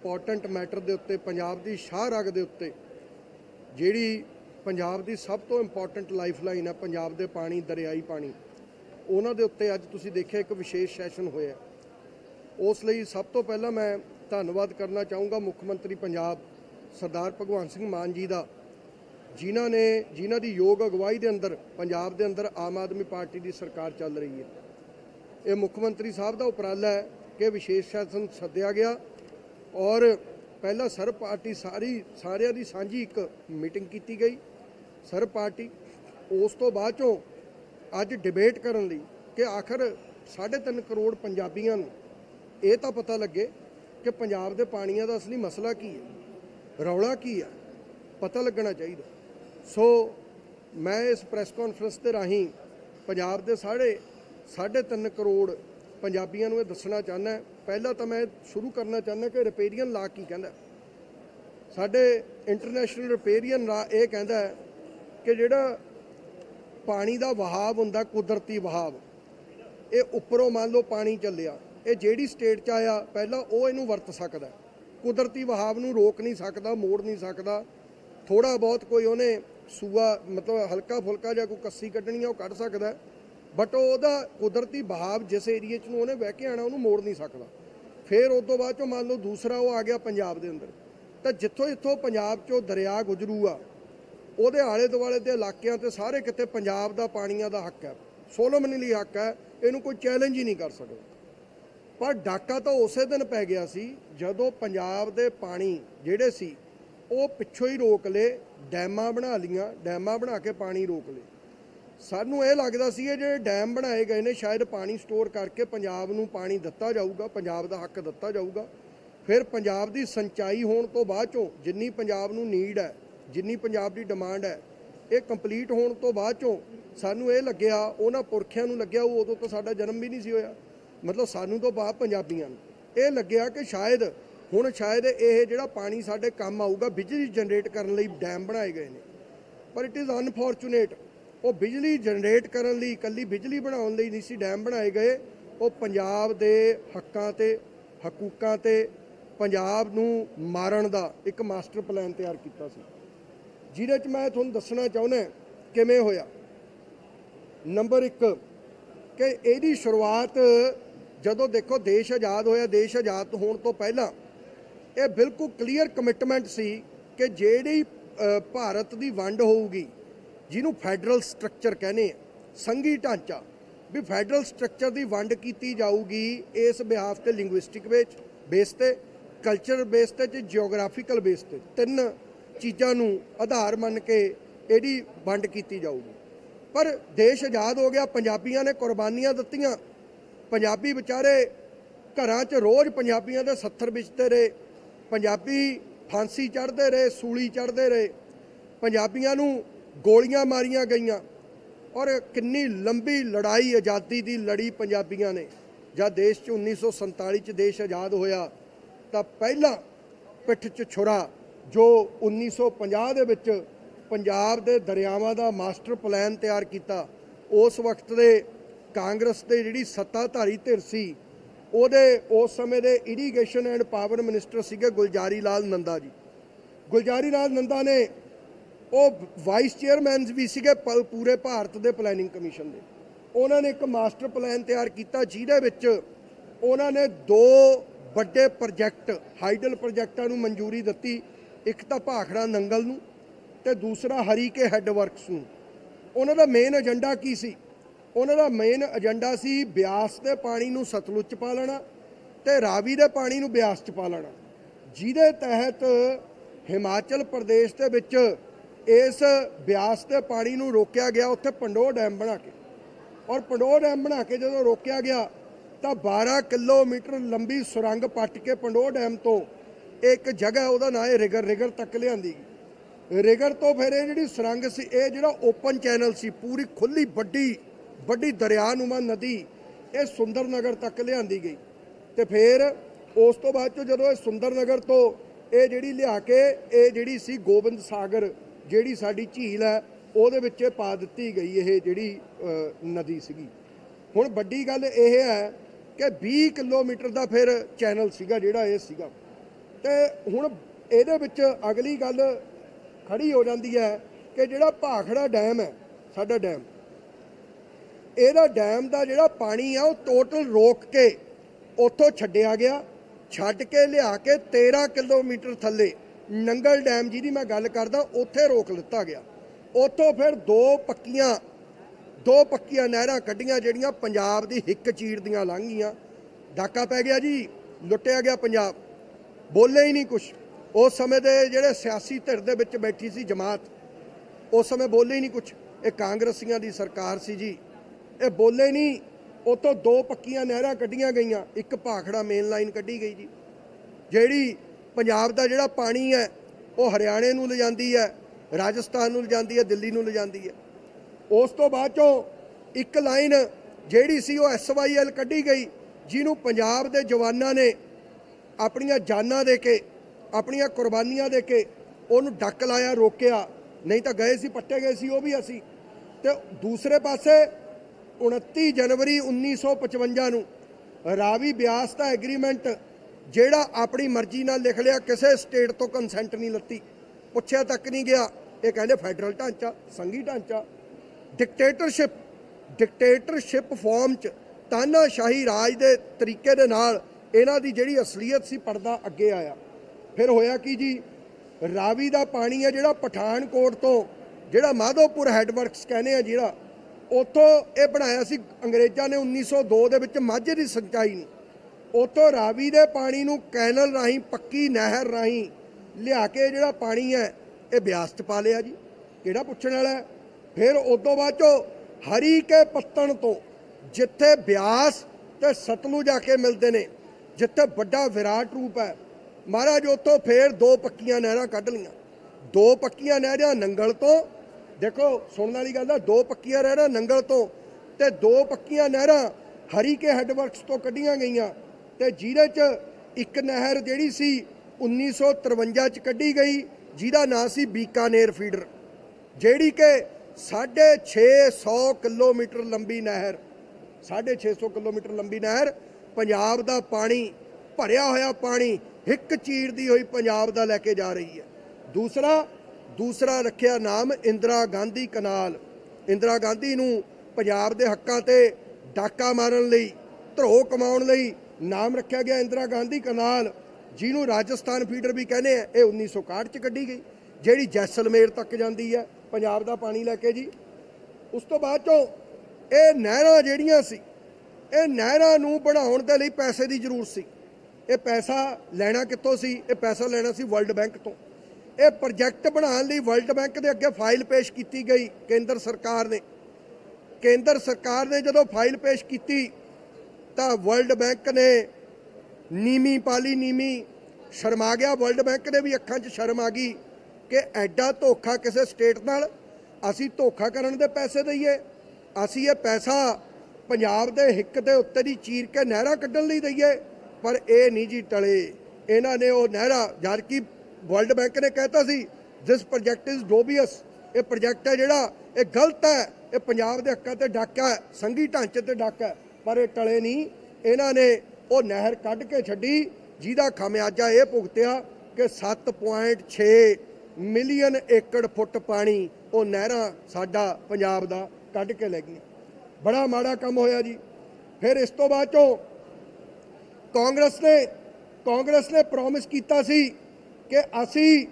Important matter ਦੇ ਉੱਤੇ, ਪੰਜਾਬ ਦੀ ਸ਼ਾਹ ਰਗ ਦੇ ਉੱਤੇ, ਜਿਹੜੀ ਪੰਜਾਬ ਦੀ ਸਭ ਤੋਂ ਇੰਪੋਰਟੈਂਟ ਲਾਈਫਲਾਈਨ ਹੈ, ਪੰਜਾਬ ਦੇ ਪਾਣੀ, ਦਰਿਆਈ ਪਾਣੀ, ਉਹਨਾਂ ਦੇ ਉੱਤੇ ਅੱਜ ਤੁਸੀਂ ਦੇਖਿਆ ਇੱਕ ਵਿਸ਼ੇਸ਼ ਸੈਸ਼ਨ ਹੋਇਆ ਉਸ ਲਈ ਸਭ ਤੋਂ ਪਹਿਲਾਂ ਮੈਂ ਧੰਨਵਾਦ ਕਰਨਾ ਚਾਹੂੰਗਾ ਮੁੱਖ ਮੰਤਰੀ ਪੰਜਾਬ, ਸਰਦਾਰ ਭਗਵੰਤ ਸਿੰਘ ਮਾਨ ਜੀ ਦਾ, ਜਿਨ੍ਹਾਂ ਨੇ, ਜਿਨ੍ਹਾਂ ਦੀ ਯੋਗ ਅਗਵਾਈ ਦੇ ਅੰਦਰ, ਪੰਜਾਬ ਦੇ ਅੰਦਰ ਆਮ ਆਦਮੀ ਪਾਰਟੀ ਦੀ ਸਰਕਾਰ ਚੱਲ ਰਹੀ ਹੈ। ਇਹ ਮੁੱਖ ਮੰਤਰੀ ਸਾਹਿਬ ਦਾ ਉਪਰਾਲਾ ਹੈ ਕਿ ਵਿਸ਼ੇਸ਼ ਸੈਸ਼ਨ ਸੱਦਿਆ ਗਿਆ। ਔਰ ਪਹਿਲਾਂ ਸਰਬ ਪਾਰਟੀ ਸਾਰੀ, ਸਾਰਿਆਂ ਦੀ ਸਾਂਝੀ ਇੱਕ ਮੀਟਿੰਗ ਕੀਤੀ ਗਈ ਸਰਬ ਪਾਰਟੀ। ਉਸ ਤੋਂ ਬਾਅਦ ਚੋਂ ਅੱਜ ਡਿਬੇਟ ਕਰਨ ਲਈ ਕਿ ਆਖਰ 3.5 ਕਰੋੜ ਪੰਜਾਬੀਆਂ ਨੂੰ ਇਹ ਤਾਂ ਪਤਾ ਲੱਗੇ ਕਿ ਪੰਜਾਬ ਦੇ ਪਾਣੀਆਂ ਦਾ ਅਸਲੀ ਮਸਲਾ ਕੀ ਹੈ, ਰੌਲਾ ਕੀ ਹੈ, ਪਤਾ ਲੱਗਣਾ ਚਾਹੀਦਾ। ਸੋ ਮੈਂ ਇਸ ਪ੍ਰੈਸ ਕਾਨਫਰੰਸ ਦੇ ਰਾਹੀਂ ਪੰਜਾਬ ਦੇ ਸਾਰੇ ਸਾਢੇ ਤਿੰਨ ਕਰੋੜ ਪੰਜਾਬੀਆਂ ਨੂੰ ਇਹ ਦੱਸਣਾ ਚਾਹੁੰਦਾ ਪਹਿਲਾਂ ਤਾਂ ਮੈਂ ਸ਼ੁਰੂ ਕਰਨਾ ਚਾਹੁੰਦਾ ਕਿ ਰਿਪੇਰੀਅਨ ਲਾ ਕੀ ਕਹਿੰਦਾ ਸਾਡੇ ਇੰਟਰਨੈਸ਼ਨਲ ਰਿਪੇਰੀਅਨ ਲਾ ਇਹ ਕਹਿੰਦਾ ਕਿ ਜਿਹੜਾ ਪਾਣੀ ਦਾ ਵਹਾਵ ਹੁੰਦਾ, ਕੁਦਰਤੀ ਵਹਾਵ, ਇਹ ਉੱਪਰੋਂ ਮੰਨ ਲਓ ਪਾਣੀ ਚੱਲਿਆ, ਇਹ ਜਿਹੜੀ ਸਟੇਟ 'ਚ ਆਇਆ, ਪਹਿਲਾਂ ਉਹ ਇਹਨੂੰ ਵਰਤ ਸਕਦਾ ਕੁਦਰਤੀ ਵਹਾਵ ਨੂੰ ਰੋਕ ਨਹੀਂ ਸਕਦਾ, ਮੋੜ ਨਹੀਂ ਸਕਦਾ ਥੋੜਾ ਬਹੁਤ ਕੋਈ ਉਹਨੇ ਸੂਆ, ਮਤਲਬ ਹਲਕਾ ਫੁਲਕਾ ਜਾਂ ਕੋਈ ਕੱਸੀ ਕੱਢਣੀ ਆ, ਉਹ ਕੱਢ ਸਕਦਾ ਬਟ ਉਹਦਾ ਕੁਦਰਤੀ ਬਹਾਵ ਜਿਸ ਏਰੀਏ 'ਚ ਨੂੰ ਉਹਨੇ ਵਹਿ ਕੇ ਆਣਾ ਉਹਨੂੰ ਮੋੜ ਨਹੀਂ ਸਕਦਾ। ਫਿਰ ਉਸ ਤੋਂ ਬਾਅਦ ਚੋਂ ਮੰਨ ਲਓ ਦੂਸਰਾ ਉਹ ਆ ਗਿਆ ਪੰਜਾਬ ਦੇ ਅੰਦਰ। ਤਾਂ ਜਿੱਥੋਂ ਜਿੱਥੋਂ ਪੰਜਾਬ 'ਚੋਂ ਦਰਿਆ ਗੁਜ਼ਰੂਗਾ ਉਹਦੇ ਆਲੇ ਦੁਆਲੇ ਦੇ ਇਲਾਕਿਆਂ ਤੇ ਸਾਰੇ ਕਿਤੇ ਪੰਜਾਬ ਦਾ ਪਾਣੀਆਂ ਦਾ ਹੱਕ ਹੈ। ਸੋਲੋਮਨੀ ਲਈ ਹੱਕ ਹੈ, ਇਹਨੂੰ ਕੋਈ ਚੈਲੰਜ ਹੀ ਨਹੀਂ ਕਰ ਸਕਦਾ। ਪਰ ਡਾਕਾ ਤਾਂ ਉਸੇ ਦਿਨ ਪੈ ਗਿਆ ਸੀ, ਜਦੋਂ ਪੰਜਾਬ ਦੇ ਪਾਣੀ ਜਿਹੜੇ ਸੀ, ਉਹ ਪਿੱਛੋਂ ਹੀ ਰੋਕ ਲਏ, ਡੈਮਾਂ ਬਣਾ ਲੀਆਂ ਡੈਮਾਂ ਬਣਾ ਕੇ ਪਾਣੀ ਰੋਕ ਲਏ। ਸਾਨੂੰ ਇਹ ਲੱਗਦਾ ਸੀ ਜਿਹੜੇ ਡੈਮ ਬਣਾਏ ਗਏ ਨੇ, ਸ਼ਾਇਦ ਪਾਣੀ ਸਟੋਰ ਕਰਕੇ ਪੰਜਾਬ ਨੂੰ ਪਾਣੀ ਦਿੱਤਾ ਜਾਊਗਾ, ਪੰਜਾਬ ਦਾ ਹੱਕ ਦਿੱਤਾ ਜਾਊਗਾ। ਫਿਰ ਪੰਜਾਬ ਦੀ ਸਿੰਚਾਈ ਹੋਣ ਤੋਂ ਬਾਅਦ ਚੋਂ ਜਿੰਨੀ ਪੰਜਾਬ ਨੂੰ ਨੀਡ ਹੈ, ਜਿੰਨੀ ਪੰਜਾਬ ਦੀ ਡਿਮਾਂਡ ਹੈ, ਇਹ ਕੰਪਲੀਟ ਹੋਣ ਤੋਂ ਬਾਅਦ ਚੋਂ ਸਾਨੂੰ ਇਹ ਲੱਗਿਆ, ਉਹਨਾਂ ਪੁਰਖਿਆਂ ਨੂੰ ਲੱਗਿਆ, ਉਹ ਉਦੋਂ ਤਾਂ ਸਾਡਾ ਜਨਮ ਵੀ ਨਹੀਂ ਸੀ ਹੋਇਆ। ਮਤਲਬ ਸਾਨੂੰ ਤੋਂ ਬਾਅਦ ਪੰਜਾਬੀਆਂ ਨੂੰ। ਇਹ ਲੱਗਿਆ ਕਿ ਸ਼ਾਇਦ, ਹੁਣ ਸ਼ਾਇਦ ਇਹ ਜਿਹੜਾ ਪਾਣੀ ਸਾਡੇ ਕੰਮ ਆਊਗਾ, ਬਿਜਲੀ ਜਨਰੇਟ ਕਰਨ ਲਈ ਡੈਮ ਬਣਾਏ ਗਏ ਨੇ। ਪਰ ਇਟ ਇਜ਼ ਅਨਫੋਰਚੂਨੇਟ ਉਹ ਬਿਜਲੀ ਜਨਰੇਟ ਕਰਨ ਲਈ, ਇਕੱਲੀ ਬਿਜਲੀ ਬਣਾਉਣ ਲਈ ਨਹੀਂ ਸੀ, ਡੈਮ ਬਣਾਏ ਗਏ। ਉਹ ਪੰਜਾਬ ਦੇ ਹੱਕਾਂ ਤੇ, ਹਕੂਕਾਂ ਤੇ ਪੰਜਾਬ ਨੂੰ ਮਾਰਨ ਦਾ ਇੱਕ ਮਾਸਟਰ ਪਲਾਨ ਤਿਆਰ ਕੀਤਾ ਸੀ। ਜਿਹਦੇ 'ਚ ਮੈਂ ਤੁਹਾਨੂੰ ਦੱਸਣਾ ਚਾਹੁੰਦਾ ਕਿਵੇਂ ਹੋਇਆ? ਨੰਬਰ 1 ਕਿ ਇਹਦੀ ਸ਼ੁਰੂਆਤ ਜਦੋਂ ਦੇਖੋ, ਦੇਸ਼ ਆਜ਼ਾਦ ਹੋਇਆ, ਦੇਸ਼ ਆਜ਼ਾਦ ਹੋਣ ਤੋਂ ਪਹਿਲਾਂ ਇਹ ਬਿਲਕੁਲ ਕਲੀਅਰ ਕਮਿਟਮੈਂਟ ਸੀ ਕਿ ਜਿਹੜੀ ਭਾਰਤ ਦੀ ਵੰਡ ਹੋਊਗੀ ਜਿਹਨੂੰ ਫੈਡਰਲ ਸਟਰਕਚਰ ਕਹਿੰਦੇ ਆ, ਸੰਘੀ ਢਾਂਚਾ। ਵੀ ਫੈਡਰਲ ਸਟਰਕਚਰ ਦੀ ਵੰਡ ਕੀਤੀ ਜਾਊਗੀ ਇਸ ਬਿਹਾਫ ਤੇ ਲਿੰਗੁਇਸਟਿਕ ਵਿੱਚ ਬੇਸ ਤੇ ਕਲਚਰ ਬੇਸ ਤੇ ਤੇ ਜੀਓਗ੍ਰਾਫੀਕਲ ਬੇਸ ਤੇ। ਤਿੰਨ ਚੀਜ਼ਾਂ ਨੂੰ ਆਧਾਰ ਮੰਨ ਕੇ ਇਹਦੀ ਵੰਡ ਕੀਤੀ ਜਾਊਗੀ। ਪਰ ਦੇਸ਼ ਆਜ਼ਾਦ ਹੋ ਗਿਆ, ਪੰਜਾਬੀਆਂ ਨੇ ਕੁਰਬਾਨੀਆਂ ਦਿੱਤੀਆਂ। ਪੰਜਾਬੀ ਵਿਚਾਰੇ ਘਰਾਂ 'ਚ ਰੋਜ਼ ਪੰਜਾਬੀਆਂ ਦੇ 70 ਵਿਚਦੇ ਰਹੇ। ਪੰਜਾਬੀ ਫਾਂਸੀ ਚੜ੍ਹਦੇ ਰਹੇ, ਸੂਲੀ ਚੜ੍ਹਦੇ ਰਹੇ। ਪੰਜਾਬੀਆਂ ਨੂੰ ਗੋਲੀਆਂ ਮਾਰੀਆਂ ਗਈਆਂ। ਔਰ ਕਿੰਨੀ ਲੰਬੀ ਲੜਾਈ, ਆਜ਼ਾਦੀ ਦੀ ਲੜੀ ਪੰਜਾਬੀਆਂ ਨੇ। ਜਦ ਦੇਸ਼ 'ਚ 1947 'ਚ ਦੇਸ਼ ਆਜ਼ਾਦ ਹੋਇਆ, ਤਾਂ ਪਹਿਲਾਂ ਪਿੱਠ 'ਚ ਛੁਰਾ, ਜੋ 1950 ਦੇ ਵਿੱਚ ਪੰਜਾਬ ਦੇ ਦਰਿਆਵਾਂ ਦਾ ਮਾਸਟਰ ਪਲਾਨ ਤਿਆਰ ਕੀਤਾ, ਉਸ ਵਕਤ ਦੇ ਕਾਂਗਰਸ ਦੇ ਜਿਹੜੀ ਸੱਤਾਧਾਰੀ ਧਿਰ ਸੀ, ਉਹਦੇ ਉਸ ਸਮੇਂ ਦੇ ਇਰੀਗੇਸ਼ਨ ਐਂਡ ਪਾਵਰ ਮਿਨਿਸਟਰ ਸੀਗੇ ਗੁਲਜਾਰੀ ਲਾਲ ਨੰਦਾ ਜੀ। ਗੁਲਜਾਰੀ ਲਾਲ ਨੰਦਾ ਨੇ ਉਹ ਵਾਈਸ ਚੇਅਰਮੈਨ ਵੀ ਸੀਗੇ ਪ- ਪੂਰੇ ਭਾਰਤ ਦੇ ਪਲੈਨਿੰਗ ਕਮਿਸ਼ਨ ਦੇ। ਉਹਨਾਂ ਨੇ ਇੱਕ ਮਾਸਟਰ ਪਲਾਨ ਤਿਆਰ ਕੀਤਾ, ਜਿਹਦੇ ਵਿੱਚ ਉਹਨਾਂ ਨੇ ਦੋ ਵੱਡੇ ਪ੍ਰੋਜੈਕਟ ਹਾਈਡਲ ਪ੍ਰੋਜੈਕਟਾਂ ਨੂੰ ਮਨਜ਼ੂਰੀ ਦਿੱਤੀ। ਇੱਕ ਤਾਂ ਭਾਖੜਾ ਨੰਗਲ ਨੂੰ ਤੇ ਦੂਸਰਾ ਹਰੀਕੇ ਹੈੱਡ ਵਰਕਸ ਨੂੰ। ਉਹਨਾਂ ਦਾ ਮੇਨ ਏਜੰਡਾ ਕੀ ਸੀ? ਉਹਨਾਂ ਦਾ ਮੇਨ ਏਜੰਡਾ ਸੀ ਬਿਆਸ ਦੇ ਪਾਣੀ ਨੂੰ ਸਤਲੁਜ ਚ ਪਾ ਲੈਣਾ ਤੇ ਰਾਵੀ ਦੇ ਪਾਣੀ ਨੂੰ ਬਿਆਸ ਚ ਪਾ ਲੈਣਾ। ਜਿਹਦੇ ਤਹਿਤ ਹਿਮਾਚਲ ਪ੍ਰਦੇਸ਼ ਦੇ ਵਿੱਚ ਇਸ ਬਿਆਸ 'ਤੇ ਪਾਣੀ ਨੂੰ ਰੋਕਿਆ ਗਿਆ, ਉੱਥੇ ਪੰਡੋ ਡੈਮ ਬਣਾ ਕੇ। ਔਰ ਪੰਡੋ ਡੈਮ ਬਣਾ ਕੇ ਜਦੋਂ ਰੋਕਿਆ ਗਿਆ, ਤਾਂ 12 ਕਿਲੋਮੀਟਰ ਲੰਬੀ ਸੁਰੰਗ ਪੱਟ ਕੇ ਪੰਡੋ ਡੈਮ ਤੋਂ ਇੱਕ ਜਗ੍ਹਾ, ਉਹਦਾ ਨਾਂ ਹੈ ਰਿਗਰ ਰਿਗਰ ਤੱਕ ਲਿਆਂਦੀ ਗਈ। ਰਿਗਰ ਤੋਂ ਫਿਰ ਇਹ ਜਿਹੜੀ ਸੁਰੰਗ ਸੀ, ਇਹ ਜਿਹੜਾ ਓਪਨ ਚੈਨਲ ਸੀ, ਪੂਰੀ ਖੁੱਲੀ ਵੱਡੀ ਵੱਡੀ ਦਰਿਆਨੁਮਾ ਨਦੀ, ਇਹ ਸੁੰਦਰ ਨਗਰ ਤੱਕ ਲਿਆਂਦੀ ਗਈ। ਤੇ ਫਿਰ ਉਸ ਤੋਂ ਬਾਅਦ ਚੋਂ ਜਦੋਂ ਇਹ ਸੁੰਦਰ ਨਗਰ ਤੋਂ ਇਹ ਜਿਹੜੀ ਲਿਆ ਕੇ, ਇਹ ਜਿਹੜੀ ਸੀ ਗੋਬਿੰਦ ਸਾਗਰ ਜਿਹੜੀ ਸਾਡੀ ਝੀਲ ਹੈ, ਉਹਦੇ ਵਿੱਚ ਪਾ ਦਿੱਤੀ ਗਈ ਇਹ ਜਿਹੜੀ ਨਦੀ ਸੀਗੀ। ਹੁਣ ਵੱਡੀ ਗੱਲ ਇਹ ਹੈ ਕਿ 20 ਕਿਲੋਮੀਟਰ ਦਾ ਫਿਰ ਚੈਨਲ ਸੀਗਾ ਜਿਹੜਾ ਇਹ ਸੀਗਾ। ਤੇ ਹੁਣ ਇਹਦੇ ਵਿੱਚ ਅਗਲੀ ਗੱਲ ਖੜੀ ਹੋ ਜਾਂਦੀ ਹੈ ਕਿ ਜਿਹੜਾ ਭਾਖੜਾ ਡੈਮ ਹੈ, ਸਾਡਾ ਡੈਮ, ਇਹਦਾ ਡੈਮ ਦਾ ਜਿਹੜਾ ਪਾਣੀ ਆ, ਉਹ ਟੋਟਲ ਰੋਕ ਕੇ ਉੱਥੋਂ ਛੱਡਿਆ ਗਿਆ, ਛੱਡ ਕੇ ਲਿਆ ਕੇ 13 ਕਿਲੋਮੀਟਰ ਥੱਲੇ ਨੰਗਲ ਡੈਮ ਜਿਹਦੀ ਮੈਂ ਗੱਲ ਕਰਦਾ, ਉੱਥੇ ਰੋਕ ਲਿੱਤਾ ਗਿਆ। ਉੱਥੋਂ ਫਿਰ ਦੋ ਪੱਕੀਆਂ ਦੋ ਪੱਕੀਆਂ ਨਹਿਰਾਂ ਕੱਢੀਆਂ ਜਿਹੜੀਆਂ ਪੰਜਾਬ ਦੀ ਹਿੱਕ ਚੀੜ ਦੀਆਂ ਲੰਘੀਆਂ। ਡਾਕਾ ਪੈ ਗਿਆ ਜੀ, ਲੁੱਟਿਆ ਗਿਆ ਪੰਜਾਬ। ਬੋਲੇ ਹੀ ਨਹੀਂ ਕੁਛ। ਉਸ ਸਮੇਂ ਦੇ ਜਿਹੜੇ ਸਿਆਸੀ ਧਿਰ ਦੇ ਵਿੱਚ ਬੈਠੀ ਸੀ ਜਮਾਤ, ਉਸ ਸਮੇਂ ਬੋਲੇ ਹੀ ਨਹੀਂ ਕੁਛ। ਇਹ ਕਾਂਗਰਸੀਆਂ ਦੀ ਸਰਕਾਰ ਸੀ ਜੀ। ਇਹ ਬੋਲੇ ਨਹੀਂ। ਉਤੋਂ ਦੋ ਪੱਕੀਆਂ ਨਹਿਰਾਂ ਕੱਢੀਆਂ ਗਈਆਂ। ਇੱਕ ਭਾਖੜਾ ਮੇਨ ਲਾਈਨ ਕੱਢੀ ਗਈ ਜੀ। ਜਿਹੜੀ ਪੰਜਾਬ ਦਾ ਜਿਹੜਾ ਪਾਣੀ ਹੈ, ਉਹ ਹਰਿਆਣੇ ਨੂੰ ਲਿਜਾਂਦੀ ਹੈ, ਰਾਜਸਥਾਨ ਨੂੰ ਲਿਜਾਂਦੀ ਹੈ, ਦਿੱਲੀ ਨੂੰ ਲਿਜਾਂਦੀ ਹੈ। ਉਸ ਤੋਂ ਬਾਅਦ ਚੋਂ ਇੱਕ ਲਾਈਨ ਜਿਹੜੀ ਸੀ ਉਹ ਐਸਵਾਈਐਲ ਕੱਢੀ ਗਈ, ਜਿਹਨੂੰ ਪੰਜਾਬ ਦੇ ਜਵਾਨਾਂ ਨੇ ਆਪਣੀਆਂ ਜਾਨਾਂ ਦੇ ਕੇ, ਆਪਣੀਆਂ ਕੁਰਬਾਨੀਆਂ ਦੇ ਕੇ ਉਹਨੂੰ ਡੱਕ ਲਾਇਆ, ਰੋਕਿਆ। ਨਹੀਂ ਤਾਂ ਗਏ ਸੀ, ਪੱਟੇ ਗਏ ਸੀ, ਉਹ ਵੀ ਅਸੀਂ। ਤੇ ਦੂਸਰੇ ਪਾਸੇ 29 ਜਨਵਰੀ 1955 ਨੂੰ ਰਾਵੀ ਬਿਆਸ ਦਾ ਐਗਰੀਮੈਂਟ ਜਿਹੜਾ ਆਪਣੀ ਮਰਜ਼ੀ ਨਾਲ ਲਿਖ ਲਿਆ, ਕਿਸੇ ਸਟੇਟ ਤੋਂ ਕੰਸੈਂਟ ਨਹੀਂ ਲੱਤੀ। ਪੁੱਛਿਆ ਤੱਕ ਨਹੀਂ ਗਿਆ। ਇਹ ਕਹਿੰਦੇ ਫੈਡਰਲ ਢਾਂਚਾ, ਸੰਘੀ ਢਾਂਚਾ। ਡਿਕਟੇਟਰਸ਼ਿਪ ਡਿਕਟੇਟਰਸ਼ਿਪ ਫਾਰਮ ਚ ਤਾਨਾਸ਼ਾਹੀ ਰਾਜ ਦੇ ਤਰੀਕੇ ਦੇ ਨਾਲ ਇਹਨਾਂ ਦੀ ਜਿਹੜੀ ਅਸਲੀਅਤ ਸੀ, ਪਰਦਾ ਅੱਗੇ ਆਇਆ। ਫਿਰ ਹੋਇਆ ਕਿ ਜੀ? ਰਾਵੀ ਦਾ ਪਾਣੀ ਹੈ ਜਿਹੜਾ ਪਠਾਨਕੋਟ ਤੋਂ, ਜਿਹੜਾ ਮਾਧੋਪੁਰ ਹੈਡਵਰਕਸ ਕਹਿੰਦੇ ਆ ਜਿਹੜਾ, ਉੱਥੋਂ ਇਹ ਬਣਾਇਆ ਸੀ, ਅੰਗਰੇਜ਼ਾਂ ਨੇ 1902 ਦੇ ਵਿੱਚ ਮਾਝੇ ਦੀ ਸਿੰਚਾਈ ਨੂੰ। ਉੱਥੋਂ ਰਾਵੀ ਦੇ ਪਾਣੀ ਨੂੰ ਕੈਨਲ ਰਾਹੀਂ, ਪੱਕੀ ਨਹਿਰ ਰਾਹੀਂ ਲਿਆ ਕੇ ਜਿਹੜਾ ਪਾਣੀ ਹੈ, ਇਹ ਬਿਆਸ ਚ ਪਾ ਲਿਆ ਜੀ। ਕਿਹੜਾ ਪੁੱਛਣ ਵਾਲਾ ਹੈ? ਫਿਰ ਉਦੋਂ ਬਾਅਦ ਚੋਂ ਹਰੀ ਕੇ ਪੱਤਣ ਤੋਂ ਜਿੱਥੇ ਬਿਆਸ ਤੇ ਸਤਲੁਜ ਜਾ ਕੇ ਮਿਲਦੇ ਨੇ, ਜਿੱਥੇ ਵੱਡਾ ਵਿਰਾਟ ਰੂਪ ਹੈ, ਮਹਾਰਾਜ ਉੱਥੋਂ ਫੇਰ ਦੋ ਪੱਕੀਆਂ ਨਹਿਰਾਂ ਕੱਢ ਲੀਆਂ ਦੋ ਪੱਕੀਆਂ ਨਹਿਰਾਂ ਨੰਗਲ ਤੋਂ, ਦੇਖੋ, ਸੁਣਨ ਵਾਲੀ ਗੱਲ ਆ, ਦੋ ਪੱਕੀਆਂ ਨਹਿਰਾਂ ਨੰਗਲ ਤੋਂ ਤੇ ਦੋ ਪੱਕੀਆਂ ਨਹਿਰਾਂ ਹਰੀ ਕੇ ਹੈਡਵਰਕਸ ਤੋਂ ਕੱਢੀਆਂ ਗਈਆਂ। ਤੇ ਜਿਹਦੇ ਚ ਇੱਕ ਨਹਿਰ ਜਿਹੜੀ ਸੀ 1953 ਚ ਕੱਢੀ ਗਈ, ਜਿਹਦਾ ਨਾਂ ਸੀ ਬੀਕਾਨੇਰ ਫੀਡਰ, ਜਿਹੜੀ ਕਿ 650 ਕਿਲੋਮੀਟਰ ਲੰਬੀ ਨਹਿਰ 650 ਕਿਲੋਮੀਟਰ ਲੰਬੀ ਨਹਿਰ, ਪੰਜਾਬ ਦਾ ਪਾਣੀ, ਭਰਿਆ ਹੋਇਆ ਪਾਣੀ, ਹਿੱਕ ਚੀਰਦੀ ਹੋਈ ਪੰਜਾਬ ਦਾ ਲੈ ਕੇ ਜਾ ਰਹੀ ਹੈ। ਦੂਸਰਾ ਦੂਸਰਾ ਰੱਖਿਆ ਨਾਮ ਇੰਦਰਾ ਗਾਂਧੀ ਕਨਾਲ, ਇੰਦਰਾ ਗਾਂਧੀ ਨੂੰ ਪੰਜਾਬ ਦੇ ਹੱਕਾਂ ਤੇ ਡਾਕਾ ਮਾਰਨ ਲਈ ਧਰੋ ਕਮਾਉਣ ਲਈ ਨਾਮ ਰੱਖਿਆ ਗਿਆ ਇੰਦਰਾ ਗਾਂਧੀ ਕਨਾਲ, ਜਿਹਨੂੰ ਰਾਜਸਥਾਨ ਫੀਡਰ ਵੀ ਕਹਿੰਦੇ ਆ, ਇਹ 1961 ਚ ਕੱਢੀ ਗਈ, ਜਿਹੜੀ ਜੈਸਲਮੇਰ ਤੱਕ ਜਾਂਦੀ ਹੈ ਪੰਜਾਬ ਦਾ ਪਾਣੀ ਲੈ ਕੇ ਜੀ। ਉਸ ਤੋਂ ਬਾਅਦ ਚੋਂ ਇਹ ਨਹਿਰਾਂ ਜਿਹੜੀਆਂ ਸੀ, ਇਹ ਨਹਿਰਾਂ ਨੂੰ ਬਣਾਉਣ ਦੇ ਲਈ ਪੈਸੇ ਦੀ ਜ਼ਰੂਰਤ ਸੀ। ਇਹ ਪੈਸਾ ਲੈਣਾ ਕਿੱਥੋਂ ਸੀ? ਇਹ ਪੈਸਾ ਲੈਣਾ ਸੀ ਵਰਲਡ ਬੈਂਕ ਤੋਂ। ਇਹ ਪ੍ਰੋਜੈਕਟ ਬਣਾਉਣ ਲਈ ਵਰਲਡ ਬੈਂਕ ਦੇ ਅੱਗੇ ਫਾਈਲ ਪੇਸ਼ ਕੀਤੀ ਗਈ, ਕੇਂਦਰ ਸਰਕਾਰ ਨੇ। ਕੇਂਦਰ ਸਰਕਾਰ ਨੇ ਜਦੋਂ ਫਾਈਲ ਪੇਸ਼ ਕੀਤੀ ਤਾਂ ਵਰਲਡ ਬੈਂਕ ਨੇ ਨੀਮੀ ਪਾਲੀ ਨੀਮੀ ਸ਼ਰਮਾ ਗਿਆ। ਵਰਲਡ ਬੈਂਕ ਨੇ ਵੀ ਅੱਖਾਂ 'ਚ ਸ਼ਰਮ ਆ ਗਈ ਕਿ ਐਡਾ ਧੋਖਾ ਕਿਸੇ ਸਟੇਟ ਨਾਲ। ਅਸੀਂ ਧੋਖਾ ਕਰਨ ਦੇ ਪੈਸੇ ਦਈਏ। ਅਸੀਂ ਇਹ ਪੈਸਾ ਪੰਜਾਬ ਦੇ ਹਿੱਕ ਦੇ ਉੱਤੇ ਦੀ ਚੀਰ ਕੇ ਨਹਿਰਾਂ ਕੱਢਣ ਲਈ ਦਈਏ, ਪਰ ਇਹ ਨਹੀਂ ਜੀ ਟਲੇ। ਇਹਨਾਂ ਨੇ ਉਹ ਨਹਿਰਾਂ, ਜਦ ਕਿ ਵਰਲਡ ਬੈਂਕ ਨੇ ਕਹਿਤਾ ਸੀ ਦਿਸ ਪ੍ਰੋਜੈਕਟ ਇਜ਼ ਡੋਬੀਅਸ ਇਹ ਪ੍ਰੋਜੈਕਟ ਹੈ ਜਿਹੜਾ, ਇਹ ਗਲਤ ਹੈ। ਇਹ ਪੰਜਾਬ ਦੇ ਹੱਕਾਂ ਤੇ ਡਾਕਾ ਹੈ, ਸੰਘੀ ਢਾਂਚੇ ਤੇ ਡਾਕਾ ਹੈ। ਪਰ ਇਹ ਟਲੇ ਨਹੀਂ। ਇਹਨਾਂ ਨੇ ਉਹ ਨਹਿਰ ਕੱਢ ਕੇ ਛੱਡੀ, ਜਿਹਦਾ ਖਾਮਿਆਜਾ ਇਹ ਭੁਗਤਿਆ ਕਿ 7.6 ਮਿਲੀਅਨ ਏਕੜ ਫੁੱਟ ਪਾਣੀ ਉਹ ਨਹਿਰਾਂ ਸਾਡਾ ਪੰਜਾਬ ਦਾ ਕੱਢ ਕੇ ਲੈ ਗਈਆਂ। ਬੜਾ ਮਾੜਾ ਕੰਮ ਹੋਇਆ ਜੀ। ਫਿਰ ਇਸ ਤੋਂ ਬਾਅਦ ਚੋਂ ਕਾਂਗਰਸ ਨੇ ਕਾਂਗਰਸ ਨੇ ਪ੍ਰੋਮਿਸ ਕੀਤਾ ਸੀ ਕਿ ਅਸੀਂ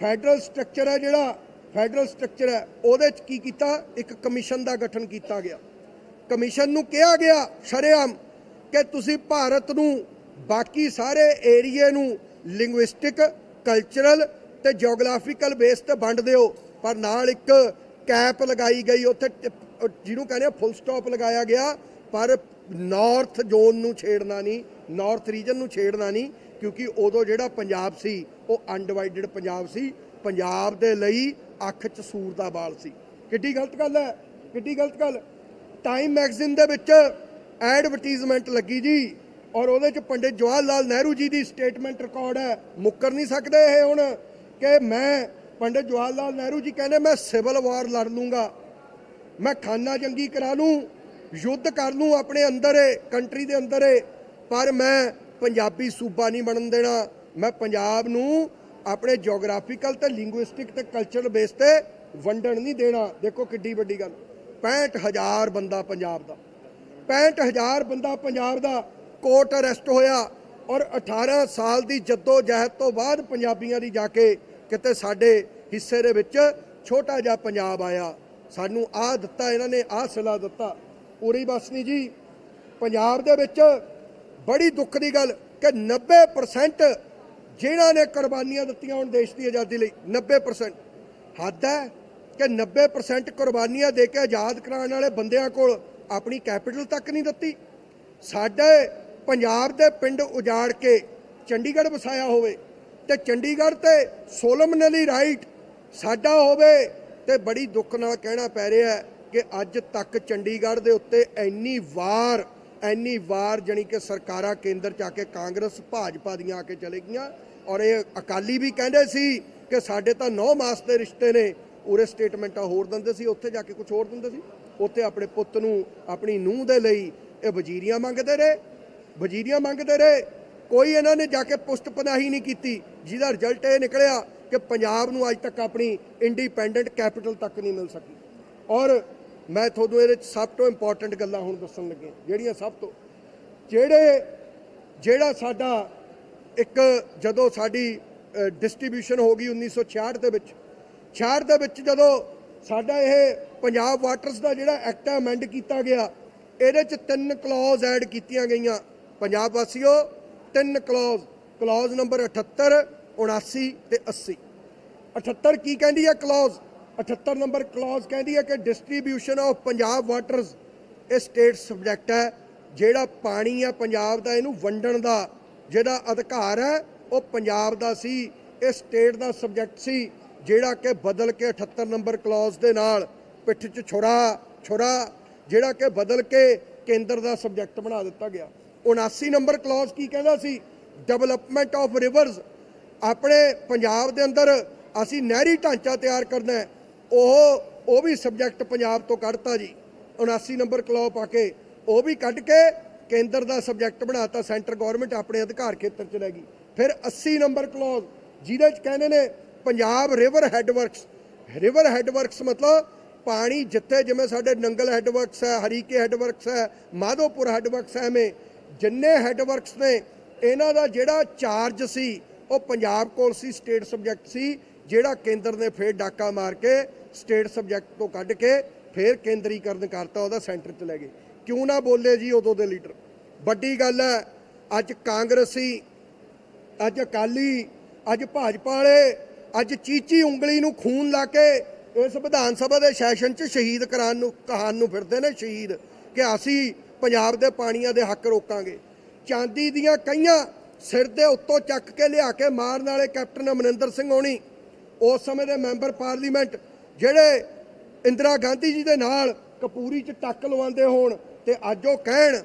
ਫੈਡਰਲ ਸਟਰਕਚਰ ਹੈ ਜਿਹੜਾ ਫੈਡਰਲ ਸਟਰਕਚਰ ਹੈ, ਉਹਦੇ ਚ ਕੀ ਕੀਤਾ? ਇੱਕ ਕਮਿਸ਼ਨ ਦਾ ਗਠਨ ਕੀਤਾ ਗਿਆ। ਕਮਿਸ਼ਨ ਨੂੰ ਕਿਹਾ ਗਿਆ ਸ਼ਰੇਆਮ ਕਿ ਤੁਸੀਂ ਭਾਰਤ ਨੂੰ ਬਾਕੀ ਸਾਰੇ ਏਰੀਏ ਨੂੰ ਲਿੰਗੁਇਸਟਿਕ ਕਲਚਰਲ ਤੇ ਜੀਓਗ੍ਰਾਫਿਕਲ ਬੇਸ ਤੇ ਵੰਡ ਦਿਓ। ਪਰ ਨਾਲ ਇੱਕ ਕੈਪ ਲਗਾਈ ਗਈ, ਉੱਥੇ ਜਿਹਨੂੰ ਕਹਿੰਦੇ ਫੁੱਲ ਸਟਾਪ ਲਗਾਇਆ ਗਿਆ। ਪਰ ਨਾਰਥ ਜ਼ੋਨ ਨੂੰ ਛੇੜਨਾ ਨਹੀਂ ਨਾਰਥ ਰੀਜਨ ਨੂੰ ਛੇੜਨਾ ਨਹੀਂ, ਕਿਉਂਕਿ ਉਦੋਂ ਜਿਹੜਾ ਪੰਜਾਬ ਸੀ, ਉਹ ਅਨਡਿਵਾਈਡਡ ਪੰਜਾਬ ਸੀ। ਪੰਜਾਬ ਦੇ ਲਈ ਅੱਖ 'ਚ ਸੂਰ ਦਾ ਬਾਲ ਸੀ। ਕਿੱਡੀ ਗਲਤ ਗੱਲ ਹੈ? ਕਿੱਡੀ ਗਲਤ ਗੱਲ? ਟਾਈਮ ਮੈਗਜ਼ੀਨ ਦੇ ਵਿੱਚ ਐਡਵਰਟਾਈਜ਼ਮੈਂਟ ਲੱਗੀ ਜੀ ਔਰ ਉਹਦੇ 'ਚ ਪੰਡਿਤ ਜਵਾਹਰ ਲਾਲ ਨਹਿਰੂ ਜੀ ਦੀ ਸਟੇਟਮੈਂਟ ਰਿਕਾਰਡ ਹੈ। ਮੁੱਕਰ ਨਹੀਂ ਸਕਦੇ ਇਹ ਹੁਣ ਕਿ ਮੈਂ ਪੰਡਿਤ ਜਵਾਹਰ ਲਾਲ ਨਹਿਰੂ ਜੀ ਕਹਿੰਦੇ ਮੈਂ ਸਿਵਲ ਵਾਰ ਲੜ ਲੂੰਗਾ। ਮੈਂ ਖਾਨਾ ਜੰਗੀ ਕਰਾ ਲੂੰ, ਯੁੱਧ ਕਰ ਲੂੰ ਆਪਣੇ ਅੰਦਰ ਏ ਕੰਟਰੀ ਦੇ ਅੰਦਰ ਏ ਪਰ ਮੈਂ ਪੰਜਾਬੀ ਸੂਬਾ ਨਹੀਂ ਬਣਨ ਦੇਣਾ। ਮੈਂ ਪੰਜਾਬ ਨੂੰ ਆਪਣੇ ਜੀਓਗ੍ਰਾਫੀਕਲ ਤੇ ਲਿੰਗੁਇਸਟਿਕ ਤੇ ਕਲਚਰਲ ਬੇਸ ਤੇ ਵੰਡਣ ਨਹੀਂ ਦੇਣਾ। ਦੇਖੋ ਕਿੱਡੀ ਵੱਡੀ ਗੱਲ। 65000 ਬੰਦਾ ਪੰਜਾਬ ਦਾ। 65000 ਬੰਦਾ ਪੰਜਾਬ ਦਾ ਕੋਰਟ ਅਰੈਸਟ ਹੋਇਆ ਔਰ 18 ਸਾਲ ਦੀ ਜੱਦੋ ਜਹਿਦ ਤੋਂ ਬਾਅਦ ਪੰਜਾਬੀਆਂ ਦੀ ਜਾ ਕੇ ਕਿਤੇ ਸਾਡੇ ਹਿੱਸੇ ਦੇ ਵਿੱਚ ਛੋਟਾ ਜਿਹਾ ਪੰਜਾਬ ਆਇਆ। ਸਾਨੂੰ ਆਹ ਦਿੱਤਾ, ਇਹਨਾਂ ਨੇ ਆਹ ਸਿਲਾ ਦਿੱਤਾ। ਉਰੀ ਬਸ ਨਹੀਂ ਜੀ, ਪੰਜਾਬ ਦੇ ਵਿੱਚ ਬੜੀ ਦੁੱਖ ਦੀ ਗੱਲ ਕਿ 90% ਜਿਨ੍ਹਾਂ ਨੇ ਕੁਰਬਾਨੀਆਂ ਦਿੱਤੀਆਂ ਹੁਣ ਦੇਸ਼ ਦੀ ਆਜ਼ਾਦੀ ਲਈ 90% ਹੱਦ ਹੈ ਕਿ 90% ਕੁਰਬਾਨੀਆਂ ਦੇ ਕੇ ਆਜ਼ਾਦ ਕਰਾਉਣ ਵਾਲੇ ਬੰਦਿਆਂ ਕੋਲ ਆਪਣੀ ਕੈਪੀਟਲ ਤੱਕ ਨਹੀਂ ਦਿੱਤੀ। ਸਾਡੇ ਪੰਜਾਬ ਦੇ ਪਿੰਡ ਉਜਾੜ ਕੇ ਚੰਡੀਗੜ੍ਹ ਵਸਾਇਆ ਹੋਵੇ ਤੇ ਚੰਡੀਗੜ੍ਹ ਤੇ ਸੋਲਮਨਲੀ ਰਾਈਟ ਸਾਡਾ ਹੋਵੇ ਤੇ ਬੜੀ ਦੁੱਖ ਨਾਲ ਕਹਿਣਾ ਪੈ ਰਿਹਾ ਕਿ ਅੱਜ ਤੱਕ ਚੰਡੀਗੜ੍ਹ ਦੇ ਉੱਤੇ ਇੰਨੀ ਵਾਰ ਇੰਨੀ ਵਾਰ ਜਾਣੀ ਕਿ ਸਰਕਾਰਾਂ ਕੇਂਦਰ ਚ ਆ ਕੇ ਕਾਂਗਰਸ, ਭਾਜਪਾ ਦੀਆਂ ਆ ਕੇ ਚਲੇ ਗਈਆਂ ਔਰ ਇਹ ਅਕਾਲੀ ਵੀ ਕਹਿੰਦੇ ਸੀ ਕਿ ਸਾਡੇ ਤਾਂ 9 ਮਾਸ ਦੇ ਰਿਸ਼ਤੇ ਨੇ ਉਰੇ ਸਟੇਟਮੈਂਟਾਂ ਹੋਰ ਦਿੰਦੇ ਸੀ, ਉੱਥੇ ਜਾ ਕੇ ਕੁਝ ਹੋਰ ਦਿੰਦੇ ਸੀ। ਉੱਥੇ ਆਪਣੇ ਪੁੱਤ ਨੂੰ, ਆਪਣੀ ਨੂੰਹ ਦੇ ਲਈ ਇਹ ਵਜ਼ੀਰੀਆਂ ਮੰਗਦੇ ਰਹੇ, ਵਜ਼ੀਰੀਆਂ ਮੰਗਦੇ ਰਹੇ। ਕੋਈ ਇਹਨਾਂ ਨੇ ਜਾ ਕੇ ਪੁਸ਼ਤ ਪਨਾਹੀ ਨਹੀਂ ਕੀਤੀ। ਜਿਹਦਾ ਰਿਜ਼ਲਟ ਇਹ ਨਿਕਲਿਆ ਕਿ ਪੰਜਾਬ ਨੂੰ ਅੱਜ ਤੱਕ ਆਪਣੀ ਇੰਡੀਪੈਂਡੈਂਟ ਕੈਪੀਟਲ ਤੱਕ ਨਹੀਂ ਮਿਲ ਸਕੀ। ਔਰ ਮੈਂ ਤੁਹਾਨੂੰ ਇਹਦੇ 'ਚ ਸਭ ਤੋਂ ਇੰਪੋਰਟੈਂਟ ਗੱਲਾਂ ਹੁਣ ਦੱਸਣ ਲੱਗੇ ਜਿਹੜੀਆਂ ਸਭ ਤੋਂ ਜਿਹੜੇ ਜਿਹੜਾ ਸਾਡਾ ਇੱਕ ਜਦੋਂ ਸਾਡੀ ਡਿਸਟ੍ਰੀਬਿਊਸ਼ਨ ਹੋ ਗਈ 1966 ਦੇ ਵਿੱਚ 66 ਦੇ ਵਿੱਚ ਜਦੋਂ ਸਾਡਾ ਇਹ ਪੰਜਾਬ ਵਾਟਰਸ ਦਾ ਜਿਹੜਾ ਐਕਟ ਅਮੈਂਡ ਕੀਤਾ ਗਿਆ, ਇਹਦੇ 'ਚ ਤਿੰਨ ਕਲੌਜ਼ ਐਡ ਕੀਤੀਆਂ ਗਈਆਂ। ਪੰਜਾਬ ਵਾਸੀਓ, ਤਿੰਨ ਕਲੌਜ਼ ਕਲੌਜ਼ ਨੰਬਰ 78 79 ਤੇ 80 78 ਕੀ ਕਹਿੰਦੀ ਹੈ ਕਲੌਜ਼ 78 ਨੰਬਰ ਕਲੌਜ਼ ਕਹਿੰਦੀ ਹੈ ਕਿ ਡਿਸਟ੍ਰੀਬਿਊਸ਼ਨ ਆਫ ਪੰਜਾਬ ਵਾਟਰਸ ਇਹ ਸਟੇਟ ਸਬਜੈਕਟ ਹੈ, ਜਿਹੜਾ ਪਾਣੀ ਆ ਪੰਜਾਬ ਦਾ, ਇਹਨੂੰ ਵੰਡਣ ਦਾ ਜਿਹੜਾ ਅਧਿਕਾਰ ਹੈ, ਉਹ ਪੰਜਾਬ ਦਾ ਸੀ, ਇਹ ਸਟੇਟ ਦਾ ਸਬਜੈਕਟ ਸੀ। ਜਿਹੜਾ ਕਿ ਬਦਲ ਕੇ 78 ਨੰਬਰ ਕਲੌਜ਼ ਦੇ ਨਾਲ ਪਿੱਠ 'ਚ ਛੁਰਾ ਛੁਰਾ, ਜਿਹੜਾ ਕਿ ਬਦਲ ਕੇ ਕੇਂਦਰ ਦਾ ਸਬਜੈਕਟ ਬਣਾ ਦਿੱਤਾ ਗਿਆ। 79 ਨੰਬਰ ਕਲੌਜ਼ ਕੀ ਕਹਿੰਦਾ ਸੀ? ਡਿਵੈਲਪਮੈਂਟ ਆਫ ਰਿਵਰਸ ਆਪਣੇ ਪੰਜਾਬ ਦੇ ਅੰਦਰ ਅਸੀਂ ਨਹਿਰੀ ਢਾਂਚਾ ਤਿਆਰ ਕਰਨਾ ਹੈ। ਉਹ ਉਹ ਵੀ ਸਬਜੈਕਟ ਪੰਜਾਬ ਤੋਂ ਕੱਢਤਾ ਜੀ। 79 ਨੰਬਰ ਕਲੌ ਪਾ ਕੇ ਉਹ ਵੀ ਕੱਢ ਕੇ ਕੇਂਦਰ ਦਾ ਸਬਜੈਕਟ ਬਣਾਤਾ, ਸੈਂਟਰ ਗਵਰਨਮੈਂਟ ਆਪਣੇ ਅਧਿਕਾਰ ਖੇਤਰ ਚ ਲੈ ਗਈ। ਫਿਰ 80 ਨੰਬਰ ਕਲੌਜ਼, ਜਿਹਦੇ ਚ ਕਹਿੰਦੇ ਨੇ Punjab river headworks river headworks ਮਤਲਬ ਪਾਣੀ ਜਿੱਥੇ ਜਿਵੇਂ ਸਾਡੇ ਨੰਗਲ ਹੈਡਵਰਕਸ ਹੈ, ਹਰੀਕੇ ਹੈਡਵਰਕਸ ਹੈ, ਮਾਧੋਪੁਰ ਹੈਡਵਰਕਸ ਹੈ ਐਵੇਂ ਜਿੰਨੇ ਹੈਡਵਰਕਸ ਨੇ, ਇਹਨਾਂ ਦਾ ਜਿਹੜਾ ਚਾਰਜ ਸੀ, ਉਹ ਪੰਜਾਬ ਕੋਲ ਸੀ ਸਟੇਟ ਸਬਜੈਕਟ ਸੀ, ਜਿਹੜਾ ਕੇਂਦਰ ਨੇ ਫੇਰ ਡਾਕਾ ਮਾਰ ਕੇ ਸਟੇਟ ਸਬਜੈਕਟ ਤੋਂ ਕੱਢ ਕੇ ਫੇਰ ਕੇਂਦਰੀਕਰਨ ਕਰਤਾ ਉਹਦਾ ਸੈਂਟਰ 'ਚ ਲੈ ਗਏ ਕਿਉਂ ਨਾ ਬੋਲੇ ਜੀ ਉਦੋਂ ਦੇ ਲੀਡਰ? ਵੱਡੀ ਗੱਲ ਹੈ, ਅੱਜ ਕਾਂਗਰਸੀ, ਅੱਜ ਅਕਾਲੀ, ਅੱਜ ਭਾਜਪਾ ਵਾਲੇ ਅੱਜ ਚੀਚੀ ਉਂਗਲੀ ਨੂੰ ਖੂਨ ਲਾ ਕੇ ਇਸ ਵਿਧਾਨ ਸਭਾ ਦੇ ਸੈਸ਼ਨ 'ਚ ਸ਼ਹੀਦ ਕਰਾਉਣ ਨੂੰ ਕਹਾਣ ਨੂੰ ਫਿਰਦੇ ਨੇ ਸ਼ਹੀਦ ਕਿ ਅਸੀਂ ਪੰਜਾਬ ਦੇ ਪਾਣੀਆਂ ਦੇ ਹੱਕ ਰੋਕਾਂਗੇ। ਚਾਂਦੀ ਦੀਆਂ ਕਈਆਂ ਸਿਰ ਦੇ ਉੱਤੋਂ ਚੱਕ ਕੇ ਲਿਆ ਕੇ ਮਾਰਨ ਵਾਲੇ ਕੈਪਟਨ ਅਮਰਿੰਦਰ ਸਿੰਘ ਹੋਣੀ, ਉਸ ਸਮੇਂ ਦੇ ਮੈਂਬਰ ਪਾਰਲੀਮੈਂਟ, ਜਿਹੜੇ ਇੰਦਰਾ ਗਾਂਧੀ ਜੀ ਦੇ ਨਾਲ ਕਪੂਰੀ 'ਚ ਟੱਕ ਲਵਾਉਂਦੇ ਹੋਣ ਤੇ ਅੱਜ ਉਹ ਕਹਿਣ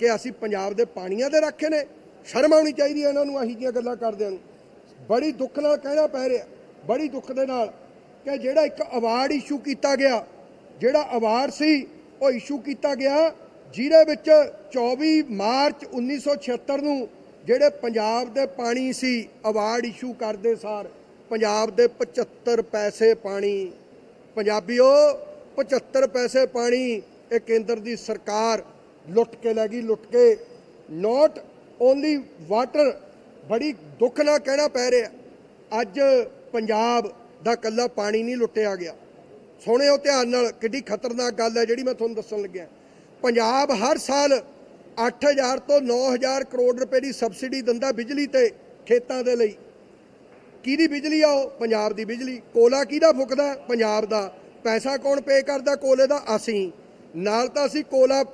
ਕਿ ਅਸੀਂ ਪੰਜਾਬ ਦੇ ਪਾਣੀਆਂ ਦੇ ਰੱਖੇ ਨੇ। ਸ਼ਰਮ ਆਉਣੀ ਚਾਹੀਦੀ ਹੈ ਇਹਨਾਂ ਨੂੰ, ਅਹੀ ਜੀਆਂ ਗੱਲਾਂ ਕਰਦਿਆਂ ਨੂੰ। ਬੜੀ ਦੁੱਖ ਨਾਲ ਕਹਿਣਾ ਪੈ ਰਿਹਾ। ਬੜੀ ਦੁੱਖ ਦੇ ਨਾਲ ਕਿ ਜਿਹੜਾ ਇੱਕ ਅਵਾਰਡ ਇਸ਼ੂ ਕੀਤਾ ਗਿਆ, ਜਿਹੜਾ ਅਵਾਰਡ ਸੀ, ਉਹ ਇਸ਼ੂ ਕੀਤਾ ਗਿਆ, ਜਿਹਦੇ ਵਿੱਚ 24 ਮਾਰਚ 1976 ਨੂੰ ਜਿਹੜੇ ਪੰਜਾਬ ਦੇ ਪਾਣੀ ਸੀ ਅਵਾਰਡ ਇਸ਼ੂ ਕਰਦੇ ਸਾਰ ਪੰਜਾਬ ਦੇ 75 ਪੈਸੇ ਪਾਣੀ। ਪੰਜਾਬੀਓ 75 ਪੈਸੇ ਪਾਣੀ ਇਹ ਕੇਂਦਰ ਦੀ ਸਰਕਾਰ ਲੁੱਟ ਕੇ ਲੈ ਗਈ, ਲੁੱਟ ਕੇ। ਨਾਟ ਓਨਲੀ ਵਾਟਰ ਬੜੀ ਦੁੱਖ ਨਾਲ ਕਹਿਣਾ ਪੈ ਰਿਹਾ। ਅੱਜ ਪੰਜਾਬ ਦਾ ਕੱਲਾ ਪਾਣੀ ਨਹੀਂ ਲੁੱਟਿਆ ਗਿਆ। ਸੁਣਿਓ ਧਿਆਨ ਨਾਲ, ਕਿੱਡੀ ਖਤਰਨਾਕ ਗੱਲ ਹੈ ਜਿਹੜੀ ਮੈਂ ਤੁਹਾਨੂੰ ਦੱਸਣ ਲੱਗਿਆ। ਪੰਜਾਬ ਹਰ ਸਾਲ 8000 ਤੋਂ 9000 ਕਰੋੜ ਰੁਪਏ ਦੀ ਸਬਸਿਡੀ ਦਿੰਦਾ ਬਿਜਲੀ ਤੇ ਖੇਤਾਂ ਦੇ ਲਈ। ਕਿਹਦੀ ਬਿਜਲੀ ਆ ਉਹ? ਪੰਜਾਬ ਦੀ ਬਿਜਲੀ। ਕੋਲਾ ਕਿਹਦਾ ਫੁਕਦਾ? ਪੰਜਾਬ ਦਾ। ਪੈਸਾ ਕੌਣ ਪੇ ਕਰਦਾ? ਕੋਲੇ ਦਾ ਅਸੀਂ। ਨਾਲ ਤਾਂ ਅਸੀਂ ਕੋਲਾ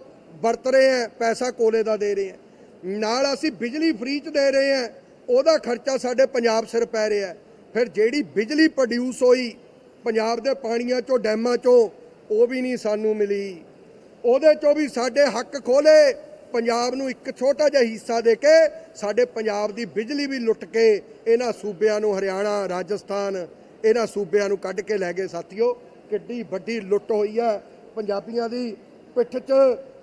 ਵਰਤ ਰਹੇ ਆ ਪੈਸਾ ਕੋਲੇ ਦਾ ਦੇ ਰਹੇ ਆ ਨਾਲ ਅਸੀਂ ਬਿਜਲੀ ਫ੍ਰੀ ਚ ਦੇ ਰਹੇ ਆ ਉਹਦਾ ਖਰਚਾ ਸਾਡੇ ਪੰਜਾਬ ਸਿਰ ਪੈ ਰਿਹਾ ਹੈ। ਫਿਰ ਜਿਹੜੀ ਬਿਜਲੀ ਪ੍ਰੋਡਿਊਸ ਹੋਈ ਪੰਜਾਬ ਦੇ ਪਾਣੀਆਂ ਚੋਂ, ਡੈਮਾਂ ਚੋਂ, ਉਹ ਵੀ ਨਹੀਂ ਸਾਨੂੰ ਮਿਲੀ। ਉਹਦੇ ਚੋਂ ਵੀ ਸਾਡੇ ਹੱਕ ਖੋਲੇ ਪੰਜਾਬ ਨੂੰ ਇੱਕ ਛੋਟਾ ਜਿਹਾ ਹਿੱਸਾ ਦੇ ਕੇ ਸਾਡੇ ਪੰਜਾਬ ਦੀ ਬਿਜਲੀ ਵੀ ਲੁੱਟ ਕੇ ਇਹਨਾਂ ਸੂਬਿਆਂ ਨੂੰ ਹਰਿਆਣਾ, ਰਾਜਸਥਾਨ, ਇਹਨਾਂ ਸੂਬਿਆਂ ਨੂੰ ਕੱਢ ਕੇ ਲੈ ਗਏ। ਸਾਥੀਓ, ਕਿੱਡੀ ਵੱਡੀ ਲੁੱਟ ਹੋਈ ਹੈ ਪੰਜਾਬੀਆਂ ਦੀ ਪਿੱਠ 'ਚ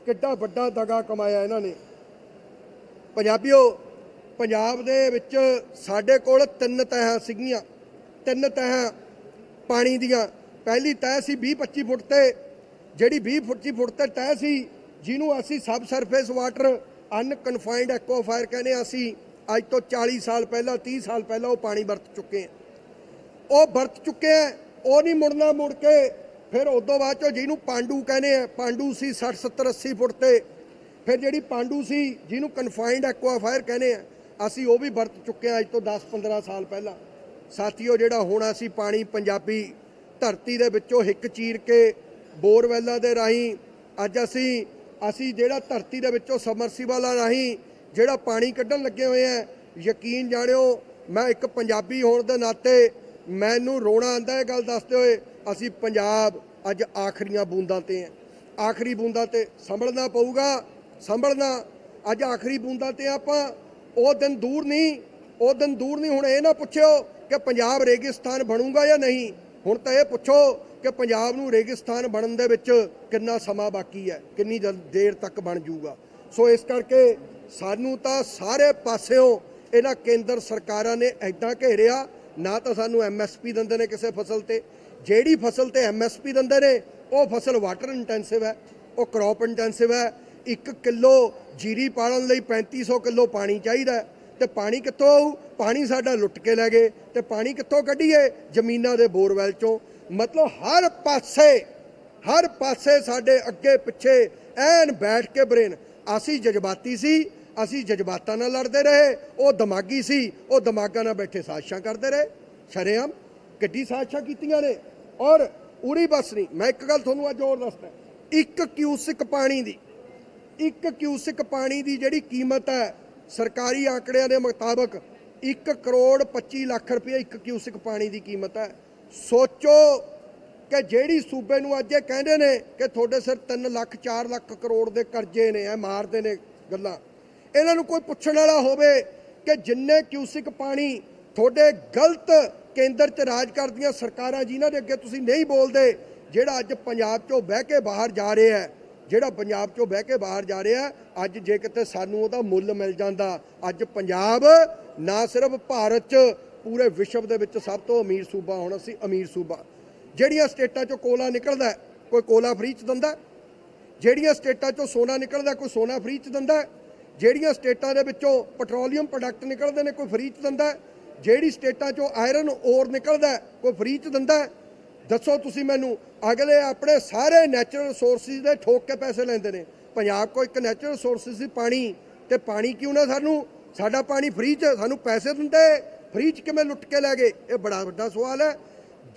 ਕਿੱਡਾ ਵੱਡਾ ਦਗਾ ਕਮਾਇਆ ਇਹਨਾਂ ਨੇ। ਪੰਜਾਬੀਓ ਪੰਜਾਬ ਦੇ ਵਿੱਚ ਸਾਡੇ ਕੋਲ ਤਿੰਨ ਤਹਿਾਂ ਸੀਗੀਆਂ, ਤਿੰਨ ਤਹਿਾਂ ਪਾਣੀ ਦੀਆਂ। ਪਹਿਲੀ ਤਹਿ ਸੀ 20 25 ਫੁੱਟ ਤੇ, ਜਿਹੜੀ 20 25 ਫੁੱਟ ਤੇ ਤਹਿ ਸੀ, ਜਿਹਨੂੰ ਅਸੀਂ ਸਬ ਸਰਫੇਸ ਵਾਟਰ ਅਨਕਨਫਾਈਨਡ ਐਕਵਾਫਾਇਰ ਕਹਿੰਦੇ ਹਾਂ ਅਸੀਂ, ਅੱਜ ਤੋਂ 40 ਸਾਲ ਪਹਿਲਾਂ 30 ਸਾਲ ਪਹਿਲਾਂ ਉਹ ਪਾਣੀ ਵਰਤ ਚੁੱਕੇ ਹਾਂ। ਉਹ ਵਰਤ ਚੁੱਕੇ ਆ ਉਹ ਨਹੀਂ ਮੁੜਨਾ ਮੁੜ ਕੇ, ਫਿਰ ਉਦੋਂ ਬਾਅਦ ਚੋਂ ਜਿਹਨੂੰ ਪਾਂਡੂ ਕਹਿੰਦੇ ਆ, ਪਾਂਡੂ ਸੀ 60 70 80 ਫੁੱਟ ਤੇ, ਫਿਰ ਜਿਹੜੀ ਪਾਂਡੂ ਸੀ, ਜਿਹਨੂੰ ਕਨਫਾਈਨਡ ਐਕਵਾਫਾਇਰ ਕਹਿੰਦੇ ਆ ਅਸੀਂ ਉਹ ਵੀ ਵਰਤ ਚੁੱਕੇ ਆ ਅੱਜ ਤੋਂ 10 15 ਸਾਲ ਪਹਿਲਾਂ। ਸਾਥੀਓ, ਜਿਹੜਾ ਹੁਣ ਅਸੀਂ ਪਾਣੀ ਪੰਜਾਬੀ ਧਰਤੀ ਦੇ ਵਿੱਚੋਂ ਹਿੱਕ ਚੀਰ ਕੇ ਬੋਰਵੈਲਾਂ ਦੇ ਰਾਹੀਂ ਅੱਜ ਅਸੀਂ ਅਸੀਂ ਜਿਹੜਾ ਧਰਤੀ ਦੇ ਵਿੱਚੋਂ ਸਮਰਸੀਬਲਾਂ ਰਾਹੀਂ ਜਿਹੜਾ ਪਾਣੀ ਕੱਢਣ ਲੱਗੇ ਹੋਏ ਆ ਯਕੀਨ ਜਾਣਿਓ, ਮੈਂ ਇੱਕ ਪੰਜਾਬੀ ਹੋਣ ਦੇ ਨਾਤੇ ਮੈਨੂੰ ਰੋਣਾ ਆਂਦਾ ਇਹ ਗੱਲ ਦੱਸਦੇ ਹੋਏ ਅਸੀਂ ਪੰਜਾਬ ਅੱਜ ਆਖਰੀਆਂ ਬੂੰਦਾਂ ਤੇ ਆ ਆਖਰੀ ਬੂੰਦਾਂ ਤੇ ਸੰਭਲਣਾ ਪਊਗਾ, ਸੰਭਲਣਾ। ਅੱਜ ਆਖਰੀ ਬੂੰਦਾਂ ਤੇ ਆਪਾਂ ਉਹ ਦਿਨ ਦੂਰ ਨਹੀਂ, ਉਹ ਦਿਨ ਦੂਰ ਨਹੀਂ। ਹੁਣ ਇਹ ਨਾ ਪੁੱਛਿਓ ਕਿ ਪੰਜਾਬ ਰੇਗਿਸਤਾਨ ਬਣੂਗਾ ਜਾਂ ਨਹੀਂ। ਹੁਣ ਤਾਂ ਇਹ ਪੁੱਛੋ ਕਿ ਪੰਜਾਬ ਨੂੰ ਰੇਗਿਸਤਾਨ ਬਣਨ ਦੇ ਵਿੱਚ ਕਿੰਨਾ ਸਮਾਂ ਬਾਕੀ ਹੈ, ਕਿੰਨੀ ਜਲ- ਦੇਰ ਤੱਕ ਬਣ ਜਾਊਗਾ ਸੋ ਇਸ ਕਰਕੇ ਸਾਨੂੰ ਤਾਂ ਸਾਰੇ ਪਾਸਿਓਂ ਇਹਨਾਂ ਕੇਂਦਰ ਸਰਕਾਰਾਂ ਨੇ ਐਦਾਂ ਘੇਰਿਆ, ਨਾ ਤਾਂ ਸਾਨੂੰ ਐਮਐਸਪੀ ਦਿੰਦੇ ਨੇ ਕਿਸੇ ਫਸਲ ਤੇ। ਜਿਹੜੀ ਫਸਲ ਤੇ ਐਮਐਸਪੀ ਦਿੰਦੇ ਨੇ, ਉਹ ਫਸਲ ਵਾਟਰ ਇੰਟੈਂਸਿਵ ਹੈ, ਉਹ ਕ੍ਰੌਪ ਇੰਟੈਂਸਿਵ ਹੈ 1 ਕਿਲੋ ਜੀਰੀ ਪਾਲਣ ਲਈ 3500 ਕਿਲੋ ਪਾਣੀ ਚਾਹੀਦਾ ਹੈ। ਤੇ ਪਾਣੀ ਕਿੱਥੋਂ ਆਊ? ਪਾਣੀ ਸਾਡਾ ਲੁੱਟ ਕੇ ਲੈ ਗਏ ਤੇ ਪਾਣੀ ਕਿੱਥੋਂ ਕੱਢੀਏ? ਜ਼ਮੀਨਾਂ ਦੇ ਬੋਰਵੈਲ ਚੋਂ। ਮਤਲਬ ਹਰ ਪਾਸੇ ਹਰ ਪਾਸੇ ਸਾਡੇ ਅੱਗੇ ਪਿੱਛੇ ਐਨ ਬੈਠ ਕੇ ਬਰੇਨ। ਅਸੀਂ ਜਜ਼ਬਾਤੀ ਸੀ, ਅਸੀਂ ਜਜ਼ਬਾਤਾਂ ਨਾਲ ਲੜਦੇ ਰਹੇ, ਉਹ ਦਿਮਾਗੀ ਸੀ, ਉਹ ਦਿਮਾਗਾਂ ਨਾਲ ਬੈਠੇ ਸਾਜ਼ਿਸ਼ਾਂ ਕਰਦੇ ਰਹੇ। ਸ਼ਰੇਆਮ ਕਿੱਡੀ ਸਾਜ਼ਿਸ਼ਾਂ ਕੀਤੀਆਂ ਨੇ। ਔਰ ਉਰੀ ਬਸ ਨਹੀਂ, ਮੈਂ ਇੱਕ ਗੱਲ ਤੁਹਾਨੂੰ ਅੱਜ ਹੋਰ ਦੱਸਦਾ। ਇੱਕ ਕਿਊਸਿਕ ਪਾਣੀ ਦੀ ਇੱਕ ਕਿਊਸਿਕ ਪਾਣੀ ਦੀ ਜਿਹੜੀ ਕੀਮਤ ਹੈ ਸਰਕਾਰੀ ਆંકੜਿਆਂ ਦੇ ਮੁਤਾਬਕ 1 ਕਰੋੜ 25 ਲੱਖ ਰੁਪਏ ਇੱਕ ਕਿਊਸਿਕ ਪਾਣੀ ਦੀ ਕੀਮਤ ਹੈ। ਸੋਚੋ ਕਿ ਜਿਹੜੀ ਸੂਬੇ ਨੂੰ ਅੱਜ ਇਹ ਕਹਿੰਦੇ ਨੇ ਕਿ ਤੁਹਾਡੇ ਸਿਰ 3 ਲੱਖ 4 ਲੱਖ ਕਰੋੜ ਦੇ ਕਰਜ਼ੇ ਨੇ, ਐ ਮਾਰਦੇ ਨੇ ਗੱਲਾਂ। ਇਹਨਾਂ ਨੂੰ ਕੋਈ ਪੁੱਛਣ ਵਾਲਾ ਹੋਵੇ ਕਿ ਜਿੰਨੇ ਕਿਊਸਿਕ ਪਾਣੀ ਤੁਹਾਡੇ ਗਲਤ ਕੇਂਦਰ 'ਚ ਰਾਜ ਕਰਦੀਆਂ ਸਰਕਾਰਾਂ ਜਿਨ੍ਹਾਂ ਦੇ ਅੱਗੇ ਤੁਸੀਂ ਨਹੀਂ ਬੋਲਦੇ, ਜਿਹੜਾ ਅੱਜ ਪੰਜਾਬ 'ਚੋਂ ਬਹਿ ਕੇ ਬਾਹਰ ਜਾ ਰਿਹਾ ਹੈ ਜਿਹੜਾ ਪੰਜਾਬ 'ਚੋਂ ਬਹਿ ਕੇ ਬਾਹਰ ਜਾ ਰਿਹਾ, ਅੱਜ ਜੇ ਕਿਤੇ ਸਾਨੂੰ ਉਹਦਾ ਮੁੱਲ ਮਿਲ ਜਾਂਦਾ, ਅੱਜ ਪੰਜਾਬ ਨਾ ਸਿਰਫ ਭਾਰਤ 'ਚ, ਪੂਰੇ ਵਿਸ਼ਵ ਦੇ ਵਿੱਚ ਸਭ ਤੋਂ ਅਮੀਰ ਸੂਬਾ ਹੋਣਾ ਸੀ, ਅਮੀਰ ਸੂਬਾ। ਜਿਹੜੀਆਂ ਸਟੇਟਾਂ 'ਚੋਂ ਕੋਲਾ ਨਿਕਲਦਾ, ਕੋਈ ਕੋਲਾ ਫ੍ਰੀ 'ਚ ਦਿੰਦਾ, ਜਿਹੜੀਆਂ ਸਟੇਟਾਂ 'ਚੋਂ ਸੋਨਾ ਨਿਕਲਦਾ, ਕੋਈ ਸੋਨਾ ਫ੍ਰੀ 'ਚ ਦਿੰਦਾ, ਜਿਹੜੀਆਂ ਸਟੇਟਾਂ ਦੇ ਵਿੱਚੋਂ ਪੈਟਰੋਲੀਅਮ ਪ੍ਰੋਡਕਟ ਨਿਕਲਦੇ ਨੇ, ਕੋਈ ਫ੍ਰੀ 'ਚ ਦਿੰਦਾ, ਜਿਹੜੀ ਸਟੇਟਾਂ ਚੋਂ ਆਇਰਨ ਓਰ ਨਿਕਲਦਾ, ਕੋਈ ਫ੍ਰੀ 'ਚ ਦਿੰਦਾ ਦੱਸੋ ਤੁਸੀਂ ਮੈਨੂੰ, ਅਗਲੇ ਆਪਣੇ ਸਾਰੇ ਨੈਚੁਰਲ ਰਿਸੋਰਸਿਸ ਦੇ ਠੋਕ ਕੇ ਪੈਸੇ ਲੈਂਦੇ ਨੇ। ਪੰਜਾਬ ਕੋ ਇੱਕ ਨੈਚੁਰਲ ਰਿਸੋਰਸਿਸ ਸੀ ਪਾਣੀ, ਤੇ ਪਾਣੀ ਕਿਉਂ ਨਾ ਸਾਨੂੰ? ਸਾਡਾ ਪਾਣੀ ਫ੍ਰੀ 'ਚ, ਸਾਨੂੰ ਪੈਸੇ ਦਿੰਦੇ ਫ੍ਰੀ 'ਚ ਕਿਵੇਂ ਲੁੱਟ ਕੇ ਲੈ ਗਏ? ਇਹ ਬੜਾ ਵੱਡਾ ਸਵਾਲ ਹੈ।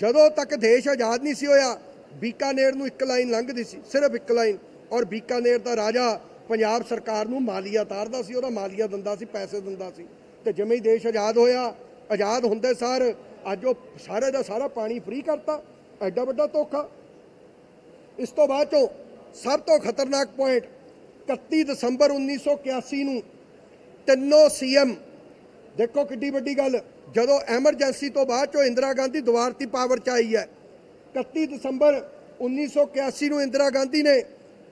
ਜਦੋਂ ਤੱਕ ਦੇਸ਼ ਆਜ਼ਾਦ ਨਹੀਂ ਸੀ ਹੋਇਆ, ਬੀਕਾਨੇਰ ਨੂੰ ਇੱਕ ਲਾਈਨ ਲੰਘਦੀ ਸੀ, ਸਿਰਫ ਇੱਕ ਲਾਈਨ ਔਰ ਬੀਕਾਨੇਰ ਦਾ ਰਾਜਾ ਪੰਜਾਬ ਸਰਕਾਰ ਨੂੰ ਮਾਲੀਆ ਤਾਰਦਾ ਸੀ, ਉਹਦਾ ਮਾਲੀਆ ਦਿੰਦਾ ਸੀ, ਪੈਸੇ ਦਿੰਦਾ ਸੀ। ਤੇ ਜਿਵੇਂ ਹੀ ਦੇਸ਼ ਆਜ਼ਾਦ ਹੋਇਆ, ਆਜ਼ਾਦ ਹੁੰਦੇ ਸਾਰ ਅੱਜ ਉਹ ਸਾਰੇ ਦਾ ਸਾਰਾ ਪਾਣੀ ਫ੍ਰੀ ਕਰਤਾ। ਐਡਾ ਵੱਡਾ ਧੋਖਾ। ਇਸ ਤੋਂ ਬਾਅਦ ਚੋਂ ਸਭ ਤੋਂ ਖਤਰਨਾਕ ਪੁਆਇੰਟ 31 ਦਸੰਬਰ 1981 ਨੂੰ ਤਿੰਨੋਂ ਸੀਐਮ ਦੇਖੋ ਕਿੱਡੀ ਵੱਡੀ ਗੱਲ, ਜਦੋਂ ਐਮਰਜੈਂਸੀ ਤੋਂ ਬਾਅਦ ਚੋਂ ਇੰਦਰਾ ਗਾਂਧੀ ਦੁਆਰਤੀ ਪਾਵਰ ਚ ਆਈ ਹੈ। 31 ਦਸੰਬਰ 1981 ਨੂੰ ਇੰਦਰਾ ਗਾਂਧੀ ਨੇ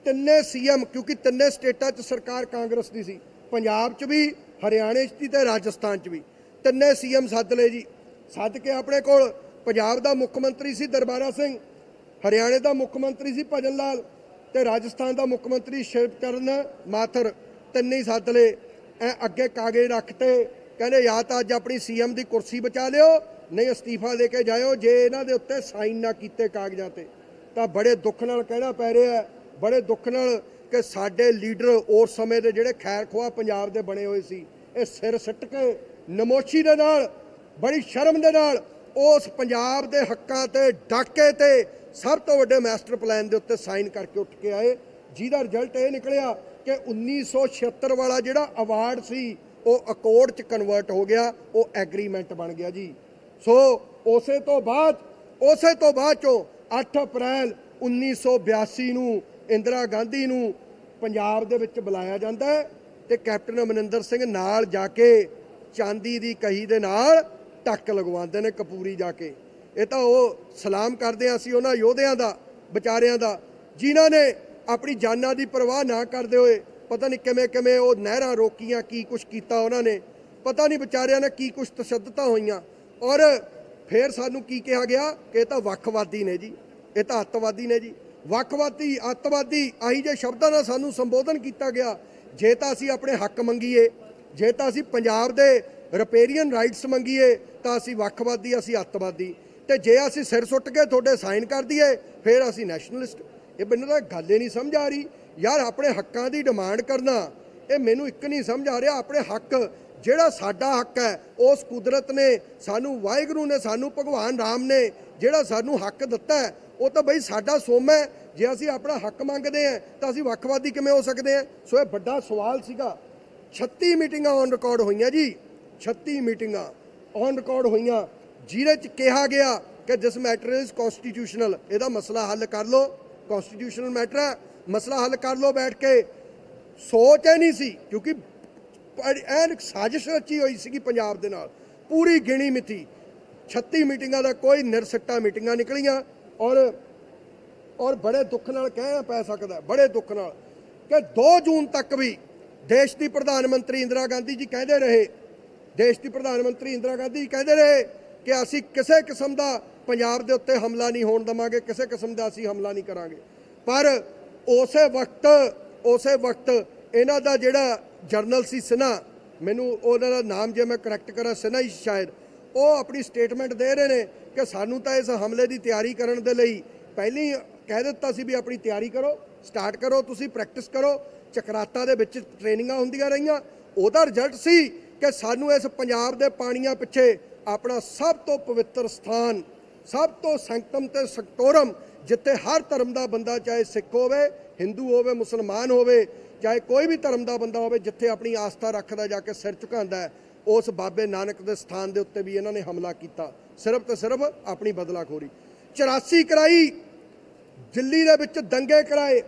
ਤਿੰਨੇ ਸੀਐਮ ਕਿਉਂਕਿ ਤਿੰਨੇ ਸਟੇਟਾਂ 'ਚ ਸਰਕਾਰ ਕਾਂਗਰਸ ਦੀ ਸੀ, ਪੰਜਾਬ 'ਚ ਵੀ, ਹਰਿਆਣੇ 'ਚ ਵੀ ਤੇ ਰਾਜਸਥਾਨ 'ਚ ਵੀ। ਤਿੰਨੇ ਸੀਐਮ ਸੱਦ ਲਏ ਜੀ। ਸੱਦ ਕੇ ਆਪਣੇ ਕੋਲ ਪੰਜਾਬ ਦਾ ਮੁੱਖ ਮੰਤਰੀ ਸੀ ਦਰਬਾਰਾ ਸਿੰਘ, ਹਰਿਆਣੇ ਦਾ ਮੁੱਖ ਮੰਤਰੀ ਸੀ ਭਜਨ ਲਾਲ ਤੇ ਰਾਜਸਥਾਨ ਦਾ ਮੁੱਖ ਮੰਤਰੀ ਸ਼ਿਵਚਰਨ ਮਾਥਰ, ਤਿੰਨੇ ਹੀ ਸੱਦ ਲਏ। ਐ ਅੱਗੇ ਕਾਗਜ਼ ਰੱਖਤੇ ਕਹਿੰਦੇ, ਜਾਂ ਤਾਂ ਅੱਜ ਆਪਣੀ ਸੀਐਮ ਦੀ ਕੁਰਸੀ ਬਚਾ ਲਿਓ, ਨਹੀਂ ਅਸਤੀਫਾ ਦੇ ਕੇ ਜਾਇਓ, ਜੇ ਇਹਨਾਂ ਦੇ ਉੱਤੇ ਸਾਈਨ ਨਾ ਕੀਤੇ ਕਾਗਜ਼ਾਂ ਤੇ। ਤਾਂ ਬੜੇ ਦੁੱਖ ਨਾਲ ਕਹਿਣਾ ਪੈ ਰਿਹਾ ਬੜੇ ਦੁੱਖ ਨਾਲ ਕਿ ਸਾਡੇ ਲੀਡਰ ਉਸ ਸਮੇਂ ਦੇ ਜਿਹੜੇ ਖੈਰ ਖੁਆ ਪੰਜਾਬ ਦੇ ਬਣੇ ਹੋਏ ਸੀ, ਇਹ ਸਿਰ ਸਿੱਟ ਕੇ ਨਮੋਸ਼ੀ ਦੇ ਨਾਲ, ਬੜੀ ਸ਼ਰਮ ਦੇ ਨਾਲ ਉਸ ਪੰਜਾਬ ਦੇ ਹੱਕਾਂ ਤੇ ਡਾਕੇ ਤੇ ਸਭ ਤੋਂ ਵੱਡੇ ਮਾਸਟਰ ਪਲਾਨ ਦੇ ਉੱਤੇ ਸਾਈਨ ਕਰਕੇ ਉੱਠ ਕੇ ਆਏ। ਜਿਹਦਾ ਰਿਜ਼ਲਟ ਇਹ ਨਿਕਲਿਆ ਕਿ 1976 ਵਾਲਾ ਜਿਹੜਾ ਅਵਾਰਡ ਸੀ, ਉਹ ਅਕੋਰਡ ਚ ਕਨਵਰਟ ਹੋ ਗਿਆ, ਉਹ ਐਗਰੀਮੈਂਟ ਬਣ ਗਿਆ ਜੀ। ਸੋ ਉਸੇ ਤੋਂ ਬਾਅਦ, ਉਸੇ ਤੋਂ ਬਾਅਦ ਚੋਂ 8 ਅਪ੍ਰੈਲ 1982 ਨੂੰ ਇੰਦਰਾ ਗਾਂਧੀ ਨੂੰ ਪੰਜਾਬ ਦੇ ਵਿੱਚ ਬੁਲਾਇਆ ਜਾਂਦਾ ਹੈ ਤੇ ਕੈਪਟਨ ਅਮਰਿੰਦਰ ਸਿੰਘ ਨਾਲ ਜਾ ਕੇ ਚਾਂਦੀ ਦੀ ਕਹੀ ਦੇ ਨਾਲ ਟੱਕ ਲਗਵਾਉਂਦੇ ਨੇ ਕਪੂਰੀ ਜਾ ਕੇ। ਇਹ ਤਾਂ ਉਹ ਸਲਾਮ ਕਰਦੇ ਹਾਂ ਅਸੀਂ ਉਹਨਾਂ ਯੋਧਿਆਂ ਦਾ, ਵਿਚਾਰਿਆਂ ਦਾ, ਜਿਨ੍ਹਾਂ ਨੇ ਆਪਣੀ ਜਾਨਾਂ ਦੀ ਪਰਵਾਹ ਨਾ ਕਰਦੇ ਹੋਏ ਪਤਾ ਨਹੀਂ ਕਿਵੇਂ ਕਿਵੇਂ ਉਹ ਨਹਿਰਾਂ ਰੋਕੀਆਂ, ਕੀ ਕੁਝ ਕੀਤਾ ਉਹਨਾਂ ਨੇ। ਪਤਾ ਨਹੀਂ ਵਿਚਾਰਿਆਂ ਨੇ ਕੀ ਕੁਛ ਤਸ਼ੱਦਤਾਂ ਹੋਈਆਂ। ਔਰ ਫਿਰ ਸਾਨੂੰ ਕੀ ਕਿਹਾ ਗਿਆ ਕਿ ਇਹ ਤਾਂ ਵੱਖਵਾਦੀ ਨੇ ਜੀ। ਇਹ ਤਾਂ ਅੱਤਵਾਦੀ ਨੇ ਜੀ। ਵੱਖਵਾਦੀ, ਅੱਤਵਾਦੀ, ਆਹੀ ਜੇ ਸ਼ਬਦਾਂ ਨਾਲ ਸਾਨੂੰ ਸੰਬੋਧਨ ਕੀਤਾ ਗਿਆ। ਜੇ ਤਾਂ ਅਸੀਂ ਆਪਣੇ ਹੱਕ ਮੰਗੀਏ, ਜੇ ਤਾਂ ਅਸੀਂ ਪੰਜਾਬ ਦੇ ਰਿਪੇਰੀਅਨ ਰਾਈਟਸ ਮੰਗੀਏ ਤਾਂ ਅਸੀਂ ਵੱਖਵਾਦੀ, ਅਸੀਂ ਅੱਤਵਾਦੀ। ਤੇ ਜੇ ਅਸੀਂ ਸਿਰ ਸੁੱਟ ਕੇ ਤੁਹਾਡੇ ਸਾਈਨ ਕਰ ਦਈਏ, ਫਿਰ ਅਸੀਂ ਨੈਸ਼ਨਲਿਸਟ ਇਹ ਮੈਨੂੰ ਤਾਂ ਗੱਲ ਹੀ ਨਹੀਂ ਸਮਝ ਆ ਰਹੀ। ਯਾਰ ਆਪਣੇ ਹੱਕਾਂ ਦੀ ਡਿਮਾਂਡ ਕਰਨਾ, ਇਹ ਮੈਨੂੰ ਇੱਕ ਨਹੀਂ ਸਮਝ ਆ ਰਿਹਾ। ਆਪਣੇ ਹੱਕ, ਜਿਹੜਾ ਸਾਡਾ ਹੱਕ ਹੈ, ਉਸ ਕੁਦਰਤ ਨੇ, ਸਾਨੂੰ ਵਾਹਿਗੁਰੂ ਨੇ, ਸਾਨੂੰ ਭਗਵਾਨ ਰਾਮ ਨੇ, ਜਿਹੜਾ ਸਾਨੂੰ ਹੱਕ ਦਿੱਤਾ ਉਹ ਤਾਂ ਬਈ ਸਾਡਾ ਸੋਮ ਹੈ। ਜੇ ਅਸੀਂ ਆਪਣਾ ਹੱਕ ਮੰਗਦੇ ਹਾਂ, ਤਾਂ ਅਸੀਂ ਵੱਖਵਾਦੀ ਕਿਵੇਂ ਹੋ ਸਕਦੇ ਹਾਂ? ਸੋ ਇਹ ਵੱਡਾ ਸਵਾਲ ਸੀਗਾ। 36 ਮੀਟਿੰਗਾਂ ਔਨ ਰਿਕਾਰਡ ਹੋਈਆਂ ਜੀ। 36 ਮੀਟਿੰਗਾਂ ਔਨ ਰਿਕਾਰਡ ਹੋਈਆਂ, ਜਿਹਦੇ ਚ ਕਿਹਾ ਗਿਆ ਕਿ ਦਿਸ ਮੈਟਰ ਇਜ਼ ਕਨਸਟੀਟਿਊਸ਼ਨਲ ਇਹਦਾ ਮਸਲਾ ਹੱਲ ਕਰ ਲਓ ਕਨਸਟੀਟਿਊਸ਼ਨਲ ਮੈਟਰ ਹੈ, ਮਸਲਾ ਹੱਲ ਕਰ ਲਓ ਬੈਠ ਕੇ। ਸੋਚ ਐ ਨਹੀਂ ਸੀ, ਕਿਉਂਕਿ ਐਨ ਸਾਜ਼ਿਸ਼ ਰਚੀ ਹੋਈ ਸੀਗੀ ਪੰਜਾਬ ਦੇ ਨਾਲ, ਪੂਰੀ ਗਿਣੀ ਮਿਥੀ 36 ਮੀਟਿੰਗਾਂ ਦਾ ਕੋਈ ਨਿਰਸੱਟਾ ਮੀਟਿੰਗਾਂ ਨਿਕਲੀਆਂ ਔਰ ਔਰ ਬੜੇ ਦੁੱਖ ਨਾਲ ਕਹਿਣਾ ਪੈ ਸਕਦਾ, ਬੜੇ ਦੁੱਖ ਨਾਲ। ਕਿ 2 ਜੂਨ ਤੱਕ ਵੀ ਦੇਸ਼ ਦੀ ਪ੍ਰਧਾਨ ਮੰਤਰੀ ਇੰਦਰਾ ਗਾਂਧੀ ਜੀ ਕਹਿੰਦੇ ਰਹੇ ਦੇਸ਼ ਦੀ ਪ੍ਰਧਾਨ ਮੰਤਰੀ ਇੰਦਰਾ ਗਾਂਧੀ ਕਹਿੰਦੇ ਰਹੇ ਕਿ ਅਸੀਂ ਕਿਸੇ ਕਿਸਮ ਦਾ ਪੰਜਾਬ ਦੇ ਉੱਤੇ ਹਮਲਾ ਨਹੀਂ ਹੋਣ ਦਵਾਂਗੇ, ਕਿਸੇ ਕਿਸਮ ਦਾ ਅਸੀਂ ਹਮਲਾ ਨਹੀਂ ਕਰਾਂਗੇ। ਪਰ ਉਸੇ ਵਕਤ ਉਸੇ ਵਕਤ ਇਹਨਾਂ ਦਾ ਜਿਹੜਾ ਜਰਨਲ ਸੀ ਸਿਨਾ, ਮੈਨੂੰ ਉਹਨਾਂ ਦਾ ਨਾਮ ਜੇ ਮੈਂ ਕਰੈਕਟ ਕਰਾਂ, ਸਿਨਾ ਹੀ ਸ਼ਾਇਦ, ਉਹ ਆਪਣੀ ਸਟੇਟਮੈਂਟ ਦੇ ਰਹੇ ਨੇ ਕਿ ਸਾਨੂੰ ਤਾਂ ਇਸ ਹਮਲੇ ਦੀ ਤਿਆਰੀ ਕਰਨ ਦੇ ਲਈ ਪਹਿਲੀ ਕਹਿ ਦਿੱਤਾ ਸੀ ਵੀ ਆਪਣੀ ਤਿਆਰੀ ਕਰੋ ਸਟਾਰਟ ਕਰੋ, ਤੁਸੀਂ ਪ੍ਰੈਕਟਿਸ ਕਰੋ। ਚਕਰਾਤਾ ਦੇ ਵਿੱਚ ਟ੍ਰੇਨਿੰਗਾਂ ਹੁੰਦੀਆਂ ਰਹੀਆਂ। ਉਹਦਾ ਰਿਜ਼ਲਟ ਸੀ ਕਿ ਸਾਨੂੰ ਇਸ ਪੰਜਾਬ ਦੇ ਪਾਣੀਆਂ ਪਿੱਛੇ ਆਪਣਾ ਸਭ ਤੋਂ ਪਵਿੱਤਰ ਸਥਾਨ, ਸਭ ਤੋਂ ਸੰਕਟਮ ਤੇ ਸਕਟੋਰਮ ਜਿੱਥੇ ਹਰ ਧਰਮ ਦਾ ਬੰਦਾ ਚਾਹੇ ਸਿੱਖ ਹੋਵੇ, ਹਿੰਦੂ ਹੋਵੇ, ਮੁਸਲਮਾਨ ਹੋਵੇ, ਚਾਹੇ ਕੋਈ ਵੀ ਧਰਮ ਦਾ ਬੰਦਾ ਹੋਵੇ, ਜਿੱਥੇ ਆਪਣੀ ਆਸਥਾ ਰੱਖਦਾ ਜਾ ਕੇ ਸਿਰ ਝੁਕਾਉਂਦਾ ਉਸ ਬਾਬੇ ਨਾਨਕ ਦੇ ਸਥਾਨ ਦੇ ਉੱਤੇ ਵੀ ਇਹਨਾਂ ਨੇ ਹਮਲਾ ਕੀਤਾ। ਸਿਰਫ ਤੇ ਸਿਰਫ ਆਪਣੀ ਬਦਲਾਖੋਰੀ। 84 ਕਰਾਈ, ਦਿੱਲੀ ਦੇ ਵਿੱਚ ਦੰਗੇ ਕਰਾਏ,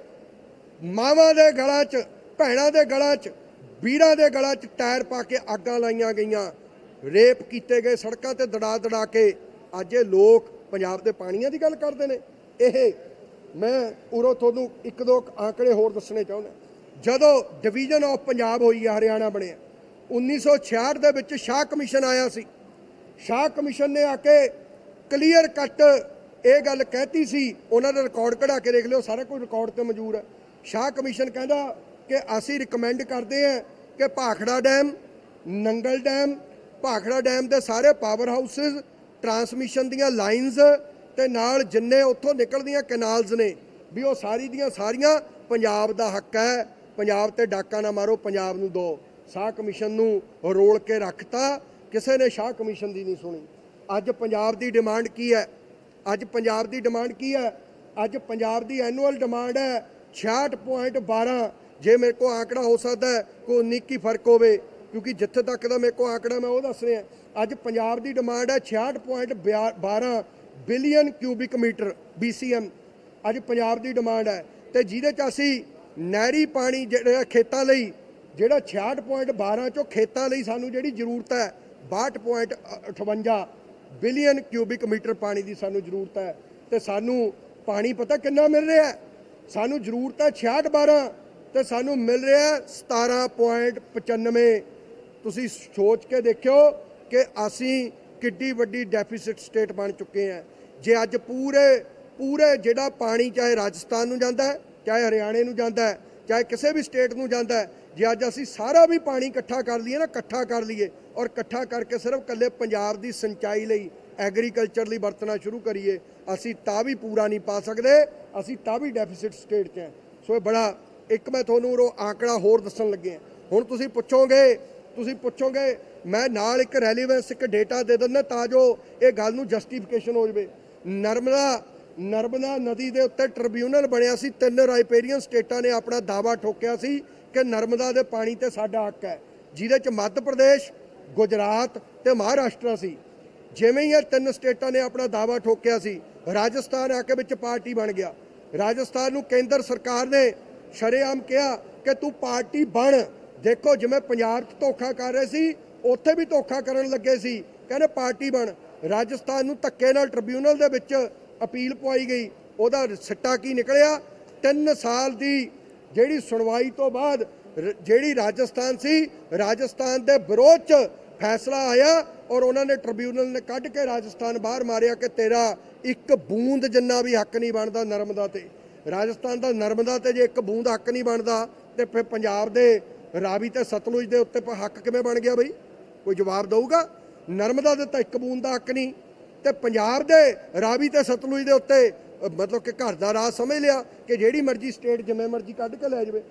ਮਾਵਾਂ ਦੇ ਗਲਾਂ 'ਚ, ਭੈਣਾਂ ਦੇ ਗਲਾਂ 'ਚ ਵੀਰਾਂ ਦੇ ਗਲਾ 'ਚ ਟਾਇਰ ਪਾ ਕੇ ਅੱਗਾਂ ਲਾਈਆਂ ਗਈਆਂ। ਰੇਪ ਕੀਤੇ ਗਏ ਸੜਕਾਂ ਤੇ ਦੜਾ ਦੜਾ ਕੇ ਅੱਜ ਇਹ ਲੋਕ ਪੰਜਾਬ ਦੇ ਪਾਣੀਆਂ ਦੀ ਗੱਲ ਕਰਦੇ ਨੇ। ਇਹ ਮੈਂ ਉਰੋਂ ਤੁਹਾਨੂੰ ਇੱਕ ਦੋ ਆંકੜੇ ਹੋਰ ਦੱਸਣੇ ਚਾਹੁੰਦਾ। ਜਦੋਂ ਡਿਵੀਜ਼ਨ ਆਫ ਪੰਜਾਬ ਹੋਈ ਹੈ ਹਰਿਆਣਾ ਬਣਿਆ 1966 ਦੇ ਵਿੱਚ ਸ਼ਾਹ ਕਮਿਸ਼ਨ ਆਇਆ ਸੀ। ਸ਼ਾਹ ਕਮਿਸ਼ਨ ਨੇ ਆ ਕੇ ਕਲੀਅਰ ਕੱਟ ਇਹ ਗੱਲ ਕਹਿਤੀ ਸੀ, ਉਹਨਾਂ ਦਾ ਰਿਕਾਰਡ ਕਢਾ ਕੇ ਦੇਖ ਲਿਓ, ਸਾਰਾ ਕੁਝ ਰਿਕਾਰਡ ਤੇ ਮੌਜੂਦ ਹੈ। ਸ਼ਾਹ ਕਮਿਸ਼ਨ ਕਹਿੰਦਾ ਕਿ ਅਸੀਂ ਰਿਕਮੈਂਡ ਕਰਦੇ ਹਾਂ ਕਿ Bhakra dam, Nangal dam, Bhakra dam ਦੇ ਸਾਰੇ ਪਾਵਰ ਹਾਊਸਸ ਟਰਾਂਸਮਿਸ਼ਨ ਦੀਆਂ ਲਾਈਨਸ ਤੇ ਨਾਲ ਜਿੰਨੇ ਉੱਥੋਂ ਨਿਕਲਦੀਆਂ ਕੈਨਾਲਸ ਨੇ, ਵੀ ਉਹ ਸਾਰੀ ਦੀਆਂ ਸਾਰੀਆਂ ਪੰਜਾਬ ਦਾ ਹੱਕ ਹੈ। ਪੰਜਾਬ ਤੇ ਡਾਕਾ ਨਾ ਮਾਰੋ, ਪੰਜਾਬ ਨੂੰ ਦੋ। ਸ਼ਾਹ ਕਮਿਸ਼ਨ ਨੂੰ ਰੋਲ ਕੇ ਰੱਖਤਾ, ਕਿਸੇ ਨੇ ਸ਼ਾਹ ਕਮਿਸ਼ਨ ਦੀ ਨਹੀਂ ਸੁਣੀ। ਅੱਜ ਪੰਜਾਬ ਦੀ ਡਿਮਾਂਡ ਕੀ ਹੈ? ਅੱਜ ਪੰਜਾਬ ਦੀ ਡਿਮਾਂਡ ਕੀ ਹੈ? ਅੱਜ ਪੰਜਾਬ ਦੀ ਐਨੂਅਲ ਡਿਮਾਂਡ ਹੈ 66.12 ਜੇ ਮੇਰੇ ਕੋ ਆંકੜਾ ਹੋ ਸਕਦਾ ਹੈ ਕੋਈ 19 ਕੀ ਫ਼ਰਕ ਹੋਵੇ, ਕਿਉਂਕਿ ਜਿੱਥੇ ਤੱਕ ਦਾ ਮੇਰੇ ਕੋ ਆંકੜਾ ਮੈਂ ਉਹ ਦੱਸ ਰਿਹਾ, ਅੱਜ ਪੰਜਾਬ ਦੀ ਡਿਮਾਂਡ ਹੈ 66.12 ਬਿਲੀਅਨ ਕਿਊਬਿਕ ਮੀਟਰ BCM ਅੱਜ ਪੰਜਾਬ ਦੀ ਡਿਮਾਂਡ ਹੈ, ਤੇ ਜਿਹਦੇ ਚ ਅਸੀਂ ਨਹਿਰੀ ਪਾਣੀ ਜਿਹੜਾ ਖੇਤਾਂ ਲਈ, ਜਿਹੜਾ 66.12 ਚੋਂ ਖੇਤਾਂ ਲਈ ਸਾਨੂੰ ਜਿਹੜੀ ਜ਼ਰੂਰਤ ਹੈ 62.58 ਬਿਲੀਅਨ ਕਿਊਬਿਕ ਮੀਟਰ ਪਾਣੀ ਦੀ ਸਾਨੂੰ ਜ਼ਰੂਰਤ ਹੈ, ਤੇ ਸਾਨੂੰ ਪਾਣੀ ਪਤਾ ਕਿੰਨਾ ਮਿਲ ਰਿਹਾ ਹੈ? ਸਾਨੂੰ ਜ਼ਰੂਰਤ ਹੈ 66 ਤੇ ਸਾਨੂੰ ਮਿਲ ਰਿਹਾ ਹੈ 17.95 ਤੁਸੀਂ ਸੋਚ ਕੇ ਦੇਖਿਓ ਕਿ ਅਸੀਂ ਕਿੱਡੀ ਵੱਡੀ ਡੈਫਿਸਿਟ ਸਟੇਟ ਬਣ ਚੁੱਕੇ ਹਾਂ। ਜੇ ਅੱਜ ਪੂਰੇ ਪੂਰੇ ਜਿਹੜਾ ਪਾਣੀ ਚਾਹੇ ਰਾਜਸਥਾਨ ਨੂੰ ਜਾਂਦਾ ਹੈ, ਚਾਹੇ ਹਰਿਆਣੇ ਨੂੰ ਜਾਂਦਾ ਹੈ, ਚਾਹੇ ਕਿਸੇ ਵੀ ਸਟੇਟ ਨੂੰ ਜਾਂਦਾ ਹੈ, ਜੇ ਅੱਜ ਅਸੀਂ ਸਾਰਾ ਵੀ ਪਾਣੀ ਇਕੱਠਾ ਕਰ ਲਈਏ ਨਾ, ਇਕੱਠਾ ਕਰ ਲਈਏ ਔਰ ਇਕੱਠਾ ਕਰਕੇ ਸਿਰਫ ਕੱਲੇ ਪੰਜਾਬ ਦੀ ਸਿੰਚਾਈ ਲਈ, ਐਗਰੀਕਲਚਰ ਲਈ ਵਰਤਣਾ ਸ਼ੁਰੂ ਕਰੀਏ, ਅਸੀਂ ਤਾਂ ਵੀ ਪੂਰਾ ਨਹੀਂ ਪਾ ਸਕਦੇ, ਅਸੀਂ ਤਾਂ ਵੀ ਡੈਫਿਸਿਟ ਸਟੇਟ 'ਚ ਹਾਂ। ਸੋ ਇਹ ਬੜਾ ਇੱਕ ਮੈਂ ਤੁਹਾਨੂੰ ਉਹ ਆંકੜਾ ਹੋਰ ਦੱਸਣ ਲੱਗੇ ਹੁਣ ਤੁਸੀਂ ਪੁੱਛੋਗੇ ਤੁਸੀਂ ਪੁੱਛੋਗੇ, ਮੈਂ ਨਾਲ ਇੱਕ ਰੈਲੀਵੈਂਸ ਇੱਕ ਡੇਟਾ ਦੇ ਦਿੰਦਾ ਤਾਂ ਜੋ ਇਹ ਗੱਲ ਨੂੰ ਜਸਟੀਫਿਕੇਸ਼ਨ ਹੋ ਜਵੇ। ਨਰਮਦਾ ਨਰਮਦਾ ਨਦੀ ਦੇ ਉੱਤੇ ਟ੍ਰਿਬਿਊਨਲ ਬਣਿਆ ਸੀ, ਤਿੰਨ ਰਾਈਪੇਰੀਅਨ ਸਟੇਟਾਂ ਨੇ ਆਪਣਾ ਦਾਵਾ ਠੋਕਿਆ ਸੀ ਕਿ ਨਰਮਦਾ ਦੇ ਪਾਣੀ ਤੇ ਸਾਡਾ ਹੱਕ ਹੈ। ਜਿਹਦੇ ਚ ਮੱਧ ਪ੍ਰਦੇਸ਼, ਗੁਜਰਾਤ ਤੇ ਮਹਾਰਾਸ਼ਟਰ ਸੀ। ਜਿਵੇਂ ਹੀ ਇਹ ਤਿੰਨ ਸਟੇਟਾਂ ਨੇ ਆਪਣਾ ਦਾਵਾ ਠੋਕਿਆ ਸੀ, ਰਾਜਸਥਾਨ ਆ ਕੇ ਵਿੱਚ ਪਾਰਟੀ ਬਣ ਗਿਆ। ਰਾਜਸਥਾਨ ਨੂੰ ਕੇਂਦਰ ਸਰਕਾਰ ਨੇ ਸ਼ਰੇਆਮ ਕਿਹਾ ਕਿ ਤੂੰ ਪਾਰਟੀ ਬਣ। ਦੇਖੋ, ਜਿਵੇਂ ਪੰਜਾਬ 'ਚ ਧੋਖਾ ਕਰ ਰਹੇ ਸੀ, ਉੱਥੇ ਵੀ ਧੋਖਾ ਕਰਨ ਲੱਗੇ ਸੀ। ਕਹਿੰਦੇ ਪਾਰਟੀ ਬਣ। ਰਾਜਸਥਾਨ ਨੂੰ ਧੱਕੇ ਨਾਲ ਟ੍ਰਿਬਿਊਨਲ ਦੇ ਵਿੱਚ ਅਪੀਲ ਪਵਾਈ ਗਈ। ਉਹਦਾ ਸਿੱਟਾ ਕੀ ਨਿਕਲਿਆ? 3 ਸਾਲ ਦੀ ਜਿਹੜੀ ਸੁਣਵਾਈ ਤੋਂ ਬਾਅਦ ਜਿਹੜੀ ਰਾਜਸਥਾਨ ਸੀ, ਰਾਜਸਥਾਨ ਦੇ ਵਿਰੋਧ ਚ ਫੈਸਲਾ ਆਇਆ ਔਰ ਉਹਨਾਂ ਨੇ ਟ੍ਰਿਬਿਊਨਲ ਨੇ ਕੱਢ ਕੇ ਰਾਜਸਥਾਨ ਬਾਹਰ ਮਾਰਿਆ ਕਿ ਤੇਰਾ ਇੱਕ ਬੂੰਦ ਜਿੰਨਾ ਵੀ ਹੱਕ ਨਹੀਂ ਬਣਦਾ ਨਰਮਦਾ ਤੇ। ਰਾਜਸਥਾਨ ਦਾ ਨਰਮਦਾ ਤੇ ਜੇ ਇੱਕ ਬੂੰਦ ਹੱਕ ਨਹੀਂ ਬਣਦਾ, ਤੇ ਫਿਰ ਪੰਜਾਬ ਦੇ ਰਾਵੀ ਤੇ ਸਤਲੁਜ ਦੇ ਉੱਤੇ ਹੱਕ ਕਿਵੇਂ ਬਣ ਗਿਆ ਬਈ? ਕੋਈ ਜਵਾਬ ਦਊਗਾ? ਨਰਮਦਾ ਦੇ ਤਾਂ ਇੱਕ ਬੂੰਦ ਦਾ ਹੱਕ ਨਹੀਂ, ਤੇ ਪੰਜਾਬ ਦੇ ਰਾਵੀ ਤੇ ਸਤਲੁਜ ਦੇ ਉੱਤੇ ਮਤਲਬ ਕਿ ਘਰ ਦਾ ਰਾਜ ਸਮਝ ਲਿਆ ਕਿ ਜਿਹੜੀ ਮਰਜ਼ੀ ਸਟੇਟ ਜਿਵੇਂ ਮਰਜ਼ੀ ਕੱਢ ਕੇ ਲੈ ਜਾਵੇ।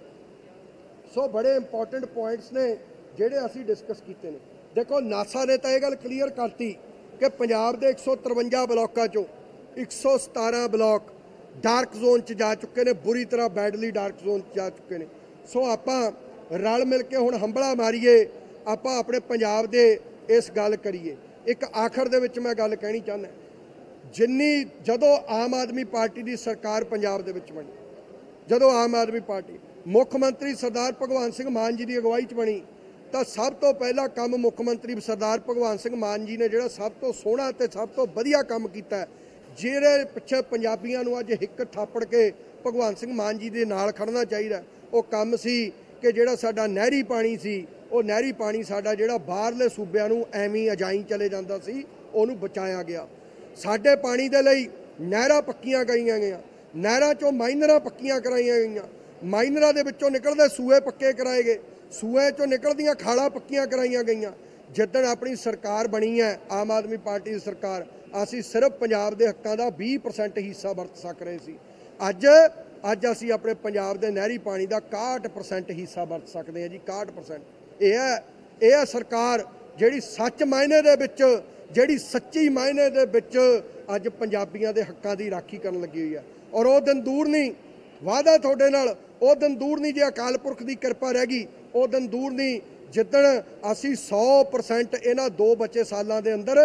ਸੋ ਬੜੇ ਇੰਪੋਰਟੈਂਟ ਪੁਆਇੰਟਸ ਨੇ ਜਿਹੜੇ ਅਸੀਂ ਡਿਸਕਸ ਕੀਤੇ ਨੇ। ਦੇਖੋ ਨਾਸਾ ਨੇ ਤਾਂ ਇਹ ਗੱਲ ਕਲੀਅਰ ਕਰਤੀ ਕਿ ਪੰਜਾਬ ਦੇ 153 ਬਲਾਕਾਂ ਚੋਂ 117 ਬਲਾਕ ਡਾਰਕ ਜ਼ੋਨ ਚ ਜਾ ਚੁੱਕੇ ਨੇ, ਬੁਰੀ ਤਰ੍ਹਾਂ ਬੈਡਲੀ ਡਾਰਕ ਜ਼ੋਨ ਚ ਜਾ ਚੁੱਕੇ ਨੇ। ਸੋ ਆਪਾਂ ਰਲ ਮਿਲ ਕੇ ਹੁਣ ਹੰਬਲਾ ਮਾਰੀਏ, ਆਪਾਂ ਆਪਣੇ ਪੰਜਾਬ ਦੇ ਇਸ ਗੱਲ ਕਰੀਏ। ਇੱਕ ਆਖਰ ਦੇ ਵਿੱਚ ਮੈਂ ਗੱਲ ਕਹਿਣੀ ਚਾਹੁੰਦਾ ਜਿੰਨੀ ਜਦੋਂ ਆਮ ਆਦਮੀ ਪਾਰਟੀ ਦੀ ਸਰਕਾਰ ਪੰਜਾਬ ਦੇ ਵਿੱਚ ਬਣੀ, ਜਦੋਂ ਆਮ ਆਦਮੀ ਪਾਰਟੀ, ਮੁੱਖ ਮੰਤਰੀ ਸਰਦਾਰ ਭਗਵੰਤ ਸਿੰਘ ਮਾਨ ਜੀ ਦੀ ਅਗਵਾਈ 'ਚ ਬਣੀ, ਤਾਂ ਸਭ ਤੋਂ ਪਹਿਲਾ ਕੰਮ ਮੁੱਖ ਮੰਤਰੀ ਸਰਦਾਰ ਭਗਵੰਤ ਸਿੰਘ ਮਾਨ ਜੀ ਨੇ ਜਿਹੜਾ ਸਭ ਤੋਂ ਸੋਹਣਾ ਤੇ ਸਭ ਤੋਂ ਵਧੀਆ ਕੰਮ ਕੀਤਾ ਜਿਹੜੇ ਪਿੱਛੇ ਪੰਜਾਬੀਆਂ ਨੂੰ ਅੱਜ ਹਿੱਕ ਥਾਪੜ ਕੇ ਭਗਵੰਤ ਸਿੰਘ ਮਾਨ ਜੀ ਦੇ ਨਾਲ ਖੜਨਾ ਚਾਹੀਦਾ ਉਹ ਕੰਮ ਸੀ ਕਿ ਜਿਹੜਾ ਸਾਡਾ ਨਹਿਰੀ ਪਾਣੀ ਸੀ, ਉਹ ਨਹਿਰੀ ਪਾਣੀ ਸਾਡਾ ਜਿਹੜਾ ਬਾਹਰਲੇ ਸੂਬਿਆਂ ਨੂੰ ਐਵੇਂ ਅਜਾਈ ਚਲੇ ਜਾਂਦਾ ਸੀ, ਉਹਨੂੰ ਬਚਾਇਆ ਗਿਆ। ਸਾਡੇ ਪਾਣੀ ਦੇ ਲਈ ਨਹਿਰਾਂ ਪੱਕੀਆਂ ਗਈਆਂ ਗਈਆਂ। ਨਹਿਰਾਂ ਚੋਂ ਮਾਈਨਰਾਂ ਪੱਕੀਆਂ ਕਰਾਈਆਂ ਗਈਆਂ। ਮਾਈਨਰਾਂ ਦੇ ਵਿੱਚੋਂ ਨਿਕਲਦੇ ਸੂਏ ਪੱਕੇ ਕਰਾਏ ਗਏ। ਸੂਏ ਚੋਂ ਨਿਕਲਦੀਆਂ ਖਾਲਾਂ ਪੱਕੀਆਂ ਕਰਾਈਆਂ ਗਈਆਂ। ਜਿੱਦਣ ਆਪਣੀ ਸਰਕਾਰ ਬਣੀ ਹੈ, ਆਮ ਆਦਮੀ ਪਾਰਟੀ ਦੀ ਸਰਕਾਰ ਅਸੀਂ ਸਿਰਫ ਪੰਜਾਬ ਦੇ ਹੱਕਾਂ ਦਾ 20% ਹਿੱਸਾ ਵਰਤ ਸਕ ਰਹੇ ਸੀ। ਅੱਜ ਅੱਜ ਅਸੀਂ ਆਪਣੇ ਪੰਜਾਬ ਦੇ ਨਹਿਰੀ ਪਾਣੀ ਦਾ 61% ਹਿੱਸਾ ਵਰਤ ਸਕਦੇ ਹਾਂ ਜੀ 61% ਇਹ ਹੈ ਇਹ ਹੈ ਸਰਕਾਰ ਜਿਹੜੀ ਸੱਚ ਮਾਇਨੇ ਦੇ ਵਿੱਚ, ਜਿਹੜੀ ਸੱਚੀ ਮਾਇਨੇ ਦੇ ਵਿੱਚ ਅੱਜ ਪੰਜਾਬੀਆਂ ਦੇ ਹੱਕਾਂ ਦੀ ਰਾਖੀ ਕਰਨ ਲੱਗੀ ਹੋਈ ਹੈ। ਔਰ ਉਹ ਦਿਨ ਦੂਰ ਨਹੀਂ, ਵਾਅਦਾ ਤੁਹਾਡੇ ਨਾਲ, ਉਹ ਦਿਨ ਦੂਰ ਨਹੀਂ ਜੇ ਅਕਾਲ ਪੁਰਖ ਦੀ ਕਿਰਪਾ ਰਹਿ ਗਈ, ਉਹ ਦਿਨ ਦੂਰ ਨਹੀਂ ਜਿੱਦਣ ਅਸੀਂ 100% ਇਹਨਾਂ ਦੋ ਬੱਚੇ ਸਾਲਾਂ ਦੇ ਅੰਦਰ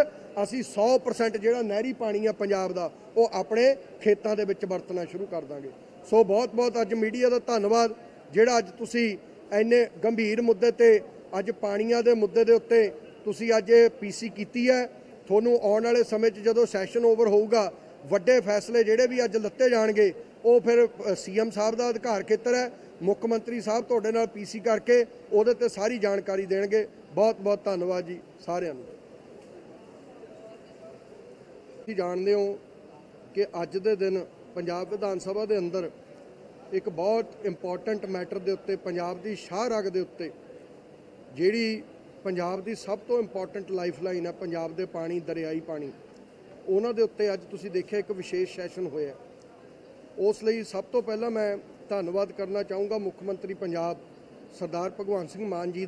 ਅਸੀਂ 100% ਜਿਹੜਾ ਨਹਿਰੀ ਪਾਣੀ ਆ ਪੰਜਾਬ ਦਾ, ਉਹ ਆਪਣੇ ਖੇਤਾਂ ਦੇ ਵਿੱਚ ਵਰਤਣਾ ਸ਼ੁਰੂ ਕਰ ਦਾਂਗੇ। ਸੋ ਬਹੁਤ ਬਹੁਤ ਅੱਜ ਮੀਡੀਆ ਦਾ ਧੰਨਵਾਦ, ਜਿਹੜਾ ਅੱਜ ਤੁਸੀਂ ਐਨੇ ਗੰਭੀਰ ਮੁੱਦੇ ਤੇ, ਅੱਜ ਪਾਣੀਆਂ ਦੇ ਮੁੱਦੇ ਦੇ ਉੱਤੇ ਤੁਸੀਂ ਅੱਜ ਇਹ ਪੀਸੀ ਕੀਤੀ ਹੈ। ਤੁਹਾਨੂੰ ਆਉਣ ਵਾਲੇ ਸਮੇਂ 'ਚ ਜਦੋਂ ਸੈਸ਼ਨ ਓਵਰ ਹੋਊਗਾ, ਵੱਡੇ ਫੈਸਲੇ ਜਿਹੜੇ ਵੀ ਅੱਜ ਲੱਤੇ ਜਾਣਗੇ, ਉਹ ਫਿਰ ਸੀਐਮ ਸਾਹਿਬ ਦਾ ਅਧਿਕਾਰ ਖੇਤਰ ਹੈ। ਮੁੱਖ ਮੰਤਰੀ ਸਾਹਿਬ ਤੁਹਾਡੇ ਨਾਲ ਪੀਸੀ ਕਰਕੇ ਉਹਦੇ ਤੇ ਸਾਰੀ ਜਾਣਕਾਰੀ ਦੇਣਗੇ। ਬਹੁਤ ਬਹੁਤ ਧੰਨਵਾਦ ਜੀ ਸਾਰਿਆਂ ਨੂੰ। ਤੁਸੀਂ ਜਾਣਦੇ ਹੋ ਕਿ ਅੱਜ ਦੇ ਦਿਨ ਪੰਜਾਬ ਵਿਧਾਨ ਸਭਾ ਦੇ ਅੰਦਰ ਇੱਕ ਬਹੁਤ ਇੰਪੋਰਟੈਂਟ ਮੈਟਰ ਦੇ ਉੱਤੇ, ਪੰਜਾਬ ਦੀ ਸ਼ਾਹ ਰਗ ਦੇ ਉੱਤੇ, ਜਿਹੜੀ ਪੰਜਾਬ ਦੀ ਸਭ ਤੋਂ ਇੰਪੋਰਟੈਂਟ ਲਾਈਫਲਾਈਨ ਹੈ, ਪੰਜਾਬ ਦੇ ਪਾਣੀ, ਦਰਿਆਈ ਪਾਣੀ, ਉਹਨਾਂ ਦੇ ਉੱਤੇ ਅੱਜ ਤੁਸੀਂ ਦੇਖਿਆ ਇੱਕ ਵਿਸ਼ੇਸ਼ ਸੈਸ਼ਨ ਹੋਇਆ। ਉਸ ਲਈ ਸਭ ਤੋਂ ਪਹਿਲਾਂ ਮੈਂ ਧੰਨਵਾਦ ਕਰਨਾ ਚਾਹੂੰਗਾ ਮੁੱਖ ਮੰਤਰੀ ਪੰਜਾਬ ਸਰਦਾਰ ਭਗਵੰਤ ਸਿੰਘ ਮਾਨ ਜੀ